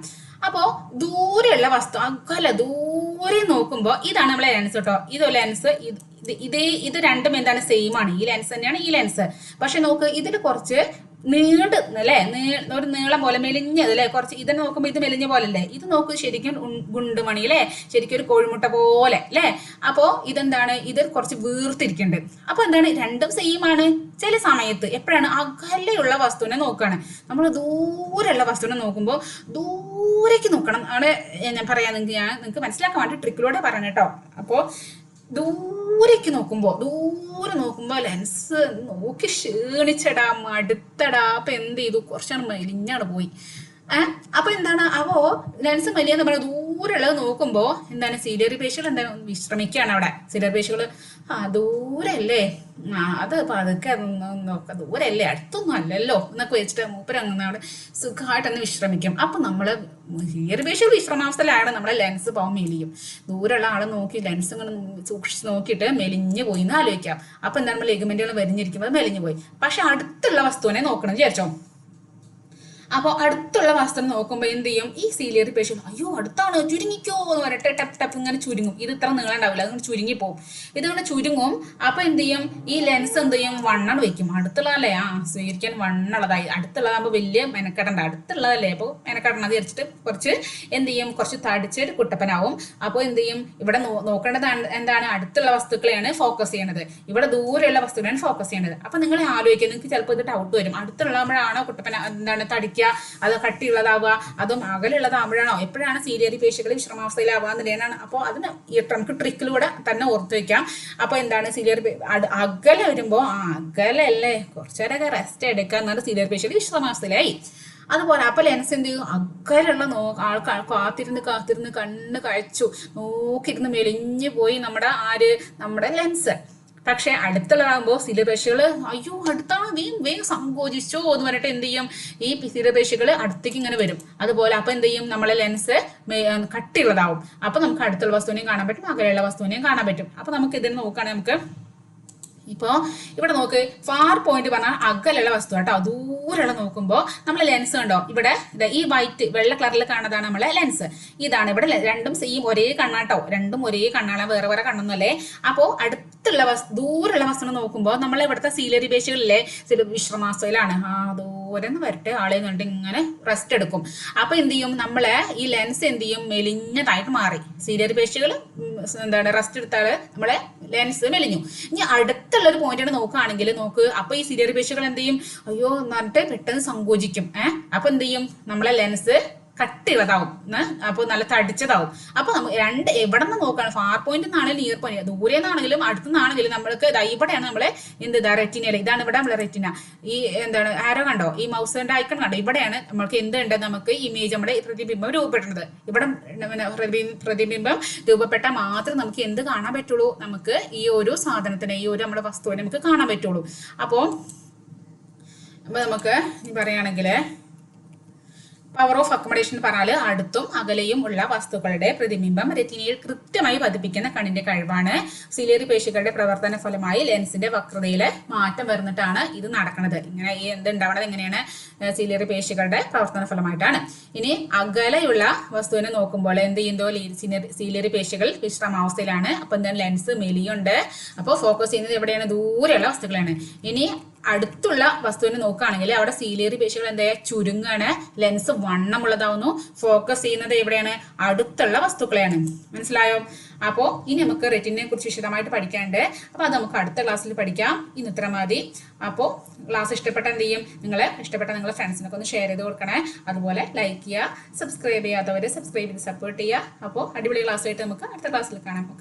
അപ്പോ ദൂരെയുള്ള വസ്തു അകലെ ദൂരെ നോക്കുമ്പോൾ ഇതാണ് നമ്മളെ ലെൻസ് കേട്ടോ ഇത് ലെൻസ് ഇതേ ഇത് രണ്ടും എന്താണ് സെയിം ആണ്. ഈ ലെൻസ് തന്നെയാണ് ഈ ലെൻസ് പക്ഷെ നോക്ക് ഇതിൽ കുറച്ച് നീണ്ട് അല്ലേ ഒരു നീളം പോലെ മെലിഞ്ഞത് അല്ലേ കുറച്ച് ഇതിനെ നോക്കുമ്പോൾ ഇത് മെലിഞ്ഞ പോലെ അല്ലേ ഇത് നോക്ക് ശരിക്കും ഗുണ്ടുമണി അല്ലേ ശരിക്കും ഒരു കോഴിമുട്ട പോലെ അല്ലേ അപ്പോ ഇതെന്താണ്? ഇത് കുറച്ച് വീർത്തിരിക്കുന്നുണ്ട്. അപ്പൊ എന്താണ്? രണ്ടും സെയിം ആണ്. ചില സമയത്ത് എപ്പോഴാണ്? അകലെയുള്ള വസ്തുവിനെ നോക്കുകയാണ് നമ്മൾ ദൂരെയുള്ള വസ്തുവിനെ നോക്കുമ്പോൾ ദൂരേക്ക് നോക്കണം. അവിടെ ഞാൻ പറയാം നിങ്ങൾക്ക് ഞാൻ നിങ്ങൾക്ക് മനസ്സിലാക്കാൻ വേണ്ടി ട്രിക്കിലൂടെ പറഞ്ഞു കേട്ടോ. അപ്പോൾ ദൂരേക്ക് നോക്കുമ്പോ ദൂരെ നോക്കുമ്പോ ലെൻസ് നോക്കി ക്ഷീണിച്ചടാ മടുത്തടാ അപ്പൊ എന്ത് ചെയ്തു? കുറച്ചാണ് മെലിഞ്ഞാണ് പോയി. ഏഹ് അപ്പൊ എന്താണ്? അവോ ലെൻസ് മെലിയെന്ന് പറഞ്ഞ ദൂരെയുള്ളത് നോക്കുമ്പോ എന്താണ്? സീലിയറി പേശികൾ എന്താണ്? വിശ്രമിക്കുകയാണ് അവിടെ. സീലിയർ പേശികൾ ആ ദൂരല്ലേ? ആ അത് പതുക്കെ നോക്കാം. ദൂരല്ലേ? അടുത്തൊന്നും അല്ലല്ലോ. എന്നൊക്കെ വെച്ചിട്ട് മൂപ്പരങ്ങുന്ന അവിടെ സുഖമായിട്ടൊന്ന് വിശ്രമിക്കും. അപ്പൊ സീലിയർ പേശികൾ വിശ്രമാവസ്ഥയിലാണ് നമ്മളെ ലെൻസ് പോകാൻ മെലിയും. ദൂരമുള്ള ആളെ നോക്കി ലെൻസ് ഇങ്ങനെ സൂക്ഷിച്ച് നോക്കിയിട്ട് മെലിഞ്ഞു പോയി എന്ന് ആലോചിക്കാം. അപ്പൊ എന്താണ് നമ്മൾ ലിഗമെന്റുകൾ വരിഞ്ഞിരിക്കുമ്പോൾ മെലിഞ്ഞു പോയി. പക്ഷെ അടുത്തുള്ള വസ്തുവിനെ നോക്കണം. വിചാരിച്ചോ? അപ്പോൾ അടുത്തുള്ള വസ്ത്രം നോക്കുമ്പോൾ എന്ത് ചെയ്യും? ഈ സീലിയറി പേഷ്യൻ അയ്യോ അടുത്താണ് ചുരുങ്ങിക്കോ എന്ന് പറഞ്ഞിട്ട് ടപ്പ് ടപ്പ് ഇങ്ങനെ ചുരുങ്ങും. ഇത് ഇത്ര നീളം ഉണ്ടാവില്ല അതുകൊണ്ട് ചുരുങ്ങി പോകും ഇതുകൊണ്ട് ചുരുങ്ങും. അപ്പൊ എന്ത് ചെയ്യും? ഈ ലെൻസ് എന്ത് ചെയ്യും? വണ്ണം വെക്കും. അടുത്തുള്ളതല്ലേ? ആ സ്വീകരിക്കാൻ വണ്ണുള്ളതായി. അടുത്തുള്ളതാകുമ്പോൾ വലിയ മെനക്കെടണ്ട. അടുത്തുള്ളതല്ലേ? അപ്പോൾ മെനക്കെടണം അത് വിചാരിച്ചിട്ട് കുറച്ച് എന്ത് ചെയ്യും? കുറച്ച് തടിച്ച് കുട്ടപ്പനാവും. അപ്പോൾ എന്ത് ചെയ്യും? ഇവിടെ നോക്കേണ്ടത് എന്താണ്? അടുത്തുള്ള വസ്തുക്കളെയാണ് ഫോക്കസ് ചെയ്യണത്. ഇവിടെ ദൂരെയുള്ള വസ്തുക്കളെയാണ് ഫോക്കസ് ചെയ്യണത്. അപ്പോൾ നിങ്ങൾ ആലോചിക്കുക. നിങ്ങൾക്ക് ചിലപ്പോൾ ഇത് ഡൗട്ട് വരും. അടുത്തുള്ളപ്പോഴാണോ കുട്ടപ്പന എന്താണ്? തടിക്കുക അത് കട്ടിയുള്ളതാവുക അതും അകലുള്ളതാവുമ്പോഴാണോ? എപ്പോഴാണ് സീരിയറി പേശികൾ വിശ്രമാവസ്ഥയിലാവുക എന്നുള്ളതാണ് അപ്പോൾ അതിന് നമുക്ക് ട്രിക്കിലൂടെ തന്നെ ഓർത്ത് വെക്കാം. അപ്പോൾ എന്താണ് സീരിയർ അകലെ വരുമ്പോൾ ആ അകലല്ലേ കുറച്ചേരൊക്കെ റെസ്റ്റ് എടുക്കുക എന്നാണ് സീരിയർ പേശികൾ വിശ്രമാവസ്ഥയിലായി. അതുപോലെ അപ്പൊ ലെൻസ് എന്ത് ചെയ്യും അകലുള്ള നോ ആൾക്കാർ കാത്തിരുന്ന് കാത്തിരുന്ന് കണ്ണ് കഴിച്ചു. നോക്കിരുന്ന് മെലിഞ്ഞു പോയി നമ്മുടെ ആര് നമ്മുടെ ലെൻസ്. പക്ഷെ അടുത്തുള്ളതാകുമ്പോൾ സിലപേശികൾ അയ്യോ അടുത്താണ് നീ വേഗം സങ്കോചിച്ചോ എന്ന് പറഞ്ഞിട്ട് എന്ത് ചെയ്യും? ഈ സ്ഥിരപേശികൾ അടുത്തേക്ക് ഇങ്ങനെ വരും. അതുപോലെ അപ്പൊ എന്ത് ചെയ്യും? നമ്മളെ ലെൻസ് കട്ടിയുള്ളതാവും. അപ്പൊ നമുക്ക് അടുത്തുള്ള വസ്തുവിനെയും കാണാൻ പറ്റും അകലെയുള്ള വസ്തുവിനെയും കാണാൻ പറ്റും. അപ്പൊ നമുക്ക് ഇതിന് നോക്കുകയാണെങ്കിൽ നമുക്ക് ഇപ്പോ ഇവിടെ നോക്ക് ഫാർ പോയിന്റ് പറഞ്ഞാൽ അകലുള്ള വസ്തു കേട്ടോ. ദൂരെയുള്ള നോക്കുമ്പോൾ നമ്മൾ ലെൻസ് കണ്ടോ? ഇവിടെ ഈ വൈറ്റ് വെള്ള കളറിൽ കാണുന്നതാണ് നമ്മളെ ലെൻസ് ഇതാണ് ഇവിടെ രണ്ടും സെയിം ഒരേ കണ്ണാട്ടോ രണ്ടും ഒരേ കണ്ണാണ് വേറെ വേറെ കണ്ണൊന്നുമല്ലേ? അപ്പോൾ അടുത്തുള്ള വസ്തു ദൂരെയുള്ള വസ്തു നോക്കുമ്പോൾ നമ്മൾ ഇവിടുത്തെ സീലറി പേശികളിലെ വിശ്രമാസയിലാണ്. ആ ദൂരെ നിന്ന് വരട്ടെ. ആളെ ഇങ്ങനെ റെസ്റ്റ് എടുക്കും. അപ്പൊ എന്ത് ചെയ്യും? നമ്മളെ ഈ ലെൻസ് എന്ത് ചെയ്യും? മെലിഞ്ഞതായിട്ട് മാറി. സീരിയർ പേശികൾ എന്താണ് റെസ്റ്റ് എടുത്താൽ നമ്മളെ ലെൻസ് മെലിഞ്ഞു. ഇനി അടുത്തുള്ള ഒരു പോയിന്റ് നോക്കുകയാണെങ്കിൽ നോക്ക് അപ്പൊ ഈ സീരിയർ പേശികൾ എന്ത് ചെയ്യും? അയ്യോ എന്നിട്ട് പെട്ടെന്ന് സങ്കോചിക്കും. ഏഹ് അപ്പൊ എന്ത് ചെയ്യും? നമ്മളെ ലെൻസ് കട്ടിയുള്ളതാവും അപ്പോൾ നല്ല തടിച്ചതാവും. അപ്പൊ നമുക്ക് രണ്ട് എവിടെ നിന്ന് നോക്കുകയാണ് ഫാർ പോയിന്റ് നിന്നാണെങ്കിലും നിയർ പോയിന്റ് ദൂരെ നിന്നാണെങ്കിലും അടുത്തു നിന്നാണെങ്കിലും നമ്മൾക്ക് ഇതാ ഇവിടെയാണ് നമ്മളെ എന്ത് ഇതാ റെറ്റിനയിൽ ഇതാണ് ഇവിടെ നമ്മളെ റെറ്റിന ഈ എന്താണ് ആരോ കണ്ടോ? ഈ മൗസിന്റെ ഐക്കൺ കണ്ടോ? ഇവിടെയാണ് നമ്മൾക്ക് എന്ത് ഉണ്ട് നമുക്ക് ഇമേജ് നമ്മുടെ പ്രതിബിംബം രൂപപ്പെടുന്നത്. ഇവിടെ പ്രതിബിംബം രൂപപ്പെട്ട മാത്രം നമുക്ക് എന്ത് കാണാൻ പറ്റുള്ളൂ? നമുക്ക് ഈ ഒരു സാധനത്തിനെ ഈ ഒരു നമ്മുടെ വസ്തുവിനെ നമുക്ക് കാണാൻ പറ്റുള്ളൂ. അപ്പോൾ അപ്പൊ നമുക്ക് പറയുകയാണെങ്കിൽ പവർ ഓഫ് അക്കോമഡേഷൻ പറഞ്ഞാൽ അടുത്തും അകലെയും ഉള്ള വസ്തുക്കളുടെ പ്രതിബിംബം റെറ്റിനയിൽ കൃത്യമായി പതിപ്പിക്കുന്ന കണ്ണിന്റെ കഴിവാണ്. സിലിയറി പേശികളുടെ പ്രവർത്തന ഫലമായി ലെൻസിന്റെ വക്രതയിൽ മാറ്റം വരുന്നിട്ടാണ് ഇത് നടക്കുന്നത്. ഇങ്ങനെ ഈ എന്ത് എങ്ങനെയാണ്? സിലിയറി പേശികളുടെ പ്രവർത്തന ഫലമായിട്ടാണ്. ഇനി അകലെയുള്ള വസ്തുവിനെ നോക്കുമ്പോൾ എന്ത് ചെയ്യുന്നതോ സിലേറി പേശികൾ വിശ്രമാവസ്ഥയിലാണ് അപ്പൊ എന്താണ് ലെൻസ് മെലിയുണ്ട്. അപ്പോൾ ഫോക്കസ് ചെയ്യുന്നത് എവിടെയാണ്? ദൂരെയുള്ള വസ്തുക്കളാണ് ഇനി അടുത്തുള്ള വസ്തുവിനെ നോക്കുകയാണെങ്കിൽ അവിടെ സീലേറി പേശികൾ എന്താ ചുരുങ്ങാണ്. ലെൻസ് വണ്ണമുള്ളതാവുന്നു. ഫോക്കസ് ചെയ്യുന്നത് എവിടെയാണ്? അടുത്തുള്ള വസ്തുക്കളെയാണ്. മനസ്സിലായോ? അപ്പോൾ ഇനി നമുക്ക് റെറ്റിനെ കുറിച്ച് വിശദമായിട്ട് പഠിക്കാണ്ട് അപ്പോൾ അത് നമുക്ക് അടുത്ത ക്ലാസ്സിൽ പഠിക്കാം. ഇന്ന് ഇത്ര മതി. അപ്പോൾ ക്ലാസ് ഇഷ്ടപ്പെട്ട എന്ത് ചെയ്യും? നിങ്ങൾ ഇഷ്ടപ്പെട്ട നിങ്ങളുടെ ഫ്രണ്ട്സിനൊക്കെ ഒന്ന് ഷെയർ ചെയ്ത് കൊടുക്കണേ. അതുപോലെ ലൈക്ക് ചെയ്യുക. സബ്സ്ക്രൈബ് ചെയ്യാത്തവർ സബ്സ്ക്രൈബ് ചെയ്ത് സപ്പോർട്ട് ചെയ്യുക. അപ്പോൾ അടിപൊളി ക്ലാസ്സായിട്ട് നമുക്ക് അടുത്ത ക്ലാസ്സിൽ കാണാം.